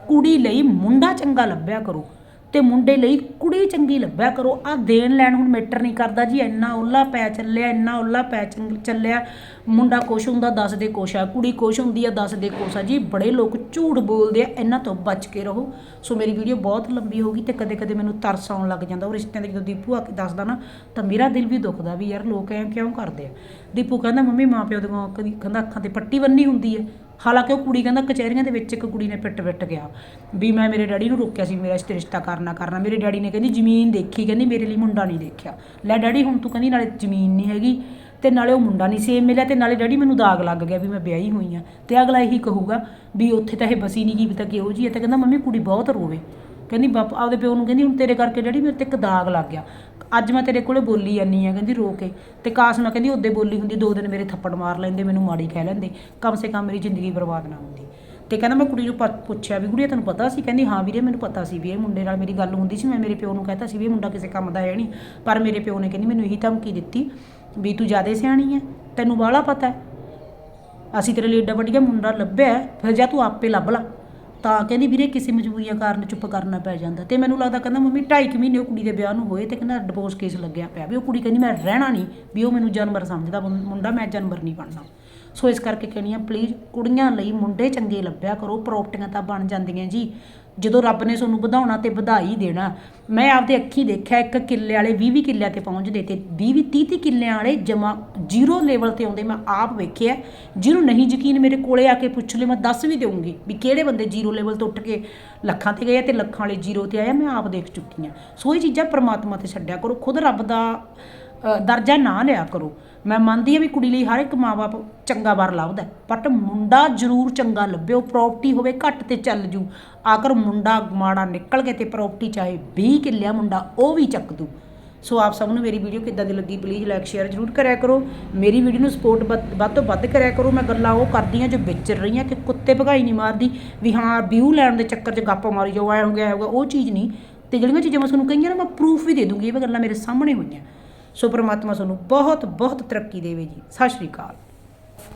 ਕੁੜੀ ਲਈ ਮੁੰਡਾ ਚੰਗਾ ਲੱਭਿਆ ਕਰੋ। ਤੇ ਮੁੰਡੇ ਲਈ ਕੁੜੀ ਚੰਗੀ ਲੱਭਿਆ ਕਰੋ। ਆ ਦੇਣ ਲੈਣ ਹੁਣ ਮੈਟਰ ਨਹੀਂ ਕਰਦਾ ਜੀ। ਇੰਨਾ ਉੱਲਾ ਪੈ ਚੱਲਿਆ, ਇੰਨਾ ਉੱਲਾ ਪੈ ਚੰਗ- ਚੱਲਿਆ। ਮੁੰਡਾ ਕੁਛ ਹੁੰਦਾ ਦੱਸ ਦੇ ਕੁਛ ਆ। ਕੁੜੀ ਕੁਛ ਹੁੰਦੀ ਆ ਦੱਸ ਦੇ ਕੁਛ ਆ। ਜੀ ਬੜੇ ਲੋਕ ਝੂਠ ਬੋਲਦੇ ਆ, ਇਹਨਾਂ ਤੋਂ ਬਚ ਕੇ ਰਹੋ। ਸੋ ਮੇਰੀ ਵੀਡੀਓ ਬਹੁਤ ਲੰਬੀ ਹੋ ਗਈ ਤੇ ਕਦੇ ਕਦੇ ਮੈਨੂੰ ਤਰਸ ਆਉਣ ਲੱਗ ਜਾਂਦਾ। ਉਹ ਰਿਸ਼ਤਿਆਂ ਦੇ ਜਦੋਂ ਦੀਪੂ ਆ ਕੇ ਦੱਸਦਾ ਨਾ, ਤਾਂ ਮੇਰਾ ਦਿਲ ਵੀ ਦੁਖਦਾ ਵੀ ਯਾਰ ਲੋਕ ਐਂ ਕਿਉਂ ਕਰਦੇ ਆ? ਦੀਪੂ ਕਹਿੰਦਾ, ਮੰਮੀ ਮਾਂ ਪਿਓ ਦੀਆਂ ਕਦੀ ਕਹਿੰਦਾ ਅੱਖਾਂ ਤੇ ਪੱਟੀ ਬੰਨੀ ਹੁੰਦੀ ਹੈ। ਹਾਲਾਂਕਿ ਉਹ ਕੁੜੀ ਕਹਿੰਦਾ ਕਚਹਿਰੀਆਂ ਦੇ ਵਿੱਚ ਇੱਕ ਕੁੜੀ ਨੇ ਪਿੱਟ ਪਿੱਟ ਗਿਆ ਵੀ ਮੈਂ ਮੇਰੇ ਡੈਡੀ ਨੂੰ ਰੋਕਿਆ ਸੀ, ਮੇਰਾ ਇਸ ਰਿਸ਼ਤਾ ਕਰਨਾ ਕਰਨਾ। ਮੇਰੇ ਡੈਡੀ ਨੇ ਕਹਿੰਦੀ ਜ਼ਮੀਨ ਦੇਖੀ, ਕਹਿੰਦੀ ਮੇਰੇ ਲਈ ਮੁੰਡਾ ਨਹੀਂ ਦੇਖਿਆ। ਲੈ ਡੈਡੀ, ਹੁਣ ਤੂੰ ਕਹਿੰਦੀ ਨਾਲੇ ਜ਼ਮੀਨ ਨਹੀਂ ਹੈਗੀ ਤੇ ਨਾਲੇ ਉਹ ਮੁੰਡਾ ਨਹੀਂ ਸੇਮ ਮਿਲਿਆ ਤੇ ਨਾਲੇ ਡੈਡੀ ਮੈਨੂੰ ਦਾਗ ਲੱਗ ਗਿਆ ਵੀ ਮੈਂ ਵਿਆਹੀ ਹੋਈ ਆ ਤੇ ਅਗਲਾ ਇਹੀ ਕਹੂਗਾ ਵੀ ਉੱਥੇ ਤਾਂ ਇਹ ਬਸੀ ਨਹੀਂ ਗਈ, ਵੀ ਤਾਂ ਕਿਹੋ ਜੀ ਹੈ। ਤੇ ਕਹਿੰਦਾ ਮੰਮੀ ਕੁੜੀ ਬਹੁਤ ਰੋਵੇ। ਕਹਿੰਦੀ ਬਾਪ, ਆਪਦੇ ਪਿਓ ਨੂੰ ਕਹਿੰਦੀ ਹੁਣ ਤੇਰੇ ਕਰਕੇ ਡੈਡੀ ਮੇਰੇ ਤੇ ਇੱਕ ਦਾਗ ਲੱਗ ਗਿਆ। ਅੱਜ ਮੈਂ ਤੇਰੇ ਕੋਲੇ ਬੋਲੀ ਜਾਨੀ ਆ ਕਹਿੰਦੀ ਰੋ ਕੇ। ਤੇ ਕਾਸ਼ ਨਾਲ ਕਹਿੰਦੀ ਉਹਦੇ ਬੋਲੀ ਹੁੰਦੀ, ਦੋ ਦਿਨ ਮੇਰੇ ਥੱਪੜ ਮਾਰ ਲੈਂਦੇ, ਮੈਨੂੰ ਮਾੜੀ ਕਹਿ ਲੈਂਦੇ। ਕਮ ਸੇ ਕਮ ਮੇਰੀ ਜ਼ਿੰਦਗੀ ਬਰਬਾਦ ਨਾ ਹੁੰਦੀ। ਤੇ ਕਹਿੰਦਾ ਮੈਂ ਕੁੜੀ ਨੂੰ ਪ- ਪੁੱਛਿਆ ਵੀ ਕੁੜੀਏ ਤੈਨੂੰ ਪਤਾ ਸੀ? ਕਹਿੰਦੀ, ਹਾਂ ਵੀਰੇ, ਮੈਨੂੰ ਪਤਾ ਸੀ ਵੀ ਇਹ ਮੁੰਡੇ ਨਾਲ ਮੇਰੀ ਗੱਲ ਹੁੰਦੀ ਸੀ। ਮੈਂ ਮੇਰੇ ਪਿਓ ਨੂੰ ਕਹਿਤਾ ਸੀ ਵੀ ਇਹ ਮੁੰਡਾ ਕਿਸੇ ਕੰਮ ਦਾ ਹੈ ਨਹੀਂ। ਪਰ ਮੇਰੇ ਪਿਓ ਨੇ ਕਹਿੰਦੀ, ਮੈਨੂੰ ਇਹੀ ਧਮਕੀ ਦਿੱਤੀ ਵੀ ਤੂੰ ਜ਼ਿਆਦਾ ਸਿਆਣੀ ਹੈ ਤੈਨੂੰ ਬਾਹਲਾ ਪਤਾ ਹੈ ਅਸੀਂ ਤੇਰੇ ਲਈ ਏਡਾ ਵੱਡੀਆ ਮੁੰਡਾ ਲੱਭਿਆ ਫਿਰ ਜਾ ਤੂੰ ਆਪੇ ਲੱਭ ਲਾ। ਤਾਂ ਕਹਿੰਦੀ ਵੀਰੇ ਕਿਸੇ ਮਜਬੂਰੀਆਂ ਕਾਰਨ ਚੁੱਪ ਕਰਨਾ ਪੈ ਜਾਂਦਾ। ਤੇ ਮੈਨੂੰ ਲੱਗਦਾ ਕਹਿੰਦਾ ਮੰਮੀ 2.5 ਮਹੀਨੇ ਉਹ ਕੁੜੀ ਦੇ ਵਿਆਹ ਨੂੰ ਹੋਏ ਤੇ ਕਹਿੰਦਾ ਡਿਵੋਰਸ ਕੇਸ ਲੱਗਿਆ ਪਿਆ ਵੀ ਉਹ ਕੁੜੀ ਕਹਿੰਦੀ ਮੈਂ ਰਹਿਣਾ ਨਹੀਂ ਵੀ ਉਹ ਮੈਨੂੰ ਜਾਨਵਰ ਸਮਝਦਾ ਮੁੰਡਾ ਮੈਂ ਜਾਨਵਰ ਨਹੀਂ ਬਣਨਾ। ਸੋ ਇਸ ਕਰਕੇ ਕਹਿੰਦੀ ਆ ਪਲੀਜ਼ ਕੁੜੀਆਂ ਲਈ ਮੁੰਡੇ ਚੰਗੇ ਲੱਭਿਆ ਕਰੋ ਪ੍ਰੋਪਰਟੀਆਂ ਤਾਂ ਬਣ ਜਾਂਦੀਆਂ ਜੀ। ਜਦੋਂ ਰੱਬ ਨੇ ਤੁਹਾਨੂੰ ਵਧਾਉਣਾ ਤੇ ਵਧਾਈ ਦੇਣਾ, ਮੈਂ ਆਪਦੇ ਅੱਖੀ ਦੇਖਿਆ, ਇੱਕ ਕਿੱਲੇ ਵਾਲੇ 20 20 ਕਿੱਲਿਆਂ ਤੇ ਪਹੁੰਚਦੇ ਤੇ 20 20 30 30 ਕਿੱਲਿਆਂ ਵਾਲੇ ਜਮਾ ਜ਼ੀਰੋ ਲੈਵਲ ਤੇ ਆਉਂਦੇ, ਮੈਂ ਆਪ ਵੇਖਿਆ, ਜਿਹਨੂੰ ਨਹੀਂ ਯਕੀਨ ਮੇਰੇ ਕੋਲੇ ਆ ਕੇ ਪੁੱਛ ਲੈ ਮੈਂ ਦੱਸ ਵੀ ਦੇਵਾਂਗੀ ਵੀ ਕਿਹੜੇ ਬੰਦੇ ਜ਼ੀਰੋ ਲੈਵਲ ਤੋਂ ਉੱਠ ਕੇ ਲੱਖਾਂ ਤੇ ਗਏ ਆ ਤੇ ਲੱਖਾਂ ਵਾਲੇ ਜ਼ੀਰੋ ਤੇ ਆਇਆ, ਮੈਂ ਆਪ ਦੇਖ ਚੁੱਕੀ ਆ ਸੋ ਇਹ ਚੀਜ਼ਾਂ ਪ੍ਰਮਾਤਮਾ ਤੇ ਛੱਡਿਆ ਕਰੋ, ਖੁਦ ਰੱਬ ਦਾ ਦਰਜਾ ਨਾ ਲਿਆ ਕਰੋ। ਮੈਂ ਮੰਨਦੀ ਹਾਂ ਵੀ ਕੁੜੀ ਲਈ ਹਰ ਇੱਕ ਮਾਪੇ ਚੰਗਾ ਵਰ ਲੱਭਦਾ ਬਟ ਮੁੰਡਾ ਜ਼ਰੂਰ ਚੰਗਾ ਲੱਭਿਓ ਪ੍ਰਾਪਰਟੀ ਹੋਵੇ ਘੱਟ ਤੇ ਚੱਲ ਜੂ। ਆਖਰ ਮੁੰਡਾ ਮਾੜਾ ਨਿਕਲ ਕੇ ਤੇ ਪ੍ਰਾਪਰਟੀ ਚਾਹੇ 20 ਕਿੱਲਿਆ ਮੁੰਡਾ ਉਹ ਵੀ ਚੱਕ ਦੂ। ਸੋ ਆਪ ਸਭ ਨੂੰ ਮੇਰੀ ਵੀਡੀਓ ਕਿੱਦਾਂ ਦੀ ਲੱਗੀ ਪਲੀਜ਼ ਲਾਈਕ ਸ਼ੇਅਰ ਜ਼ਰੂਰ ਕਰਿਆ ਕਰੋ। ਮੇਰੀ ਵੀਡੀਓ ਨੂੰ ਸਪੋਰਟ ਵੱਧ ਤੋਂ ਵੱਧ ਕਰਿਆ ਕਰੋ। ਮੈਂ ਗੱਲਾਂ ਉਹ ਕਰਦੀ ਹਾਂ ਜੋ ਵਿਚਰ ਰਹੀ ਰਹੀਆਂ ਕਿ ਕੁੱਤੇ ਭਗਾਈ ਨਹੀਂ ਮਾਰਦੀ, ਵੀ ਹਾਂ ਵਿਊ ਲੈਣ ਦੇ ਚੱਕਰ 'ਚ ਗੱਪ ਮਾਰੀ ਜਾਓ, ਐ ਹੋ ਗਿਆ, ਐਂ ਹੋ ਗਿਆ, ਉਹ ਚੀਜ਼ ਨਹੀਂ। ਤੇ ਜਿਹੜੀਆਂ ਚੀਜ਼ਾਂ ਮੈਂ ਤੁਹਾਨੂੰ ਕਹੀਆਂ ਨਾ, ਮੈਂ ਪ੍ਰੂਫ ਵੀ ਦੇ ਦੂੰਗੀ, ਇਹ ਗੱਲਾਂ ਮੇਰੇ ਸਾਹਮਣੇ ਹੋਈਆਂ। ਸੋ ਪ੍ਰਮਾਤਮਾ ਤੁਹਾਨੂੰ ਬਹੁਤ ਬਹੁਤ ਤਰੱਕੀ ਦੇਵੇ ਜੀ। ਸਤਿ ਸ਼੍ਰੀ ਅਕਾਲ।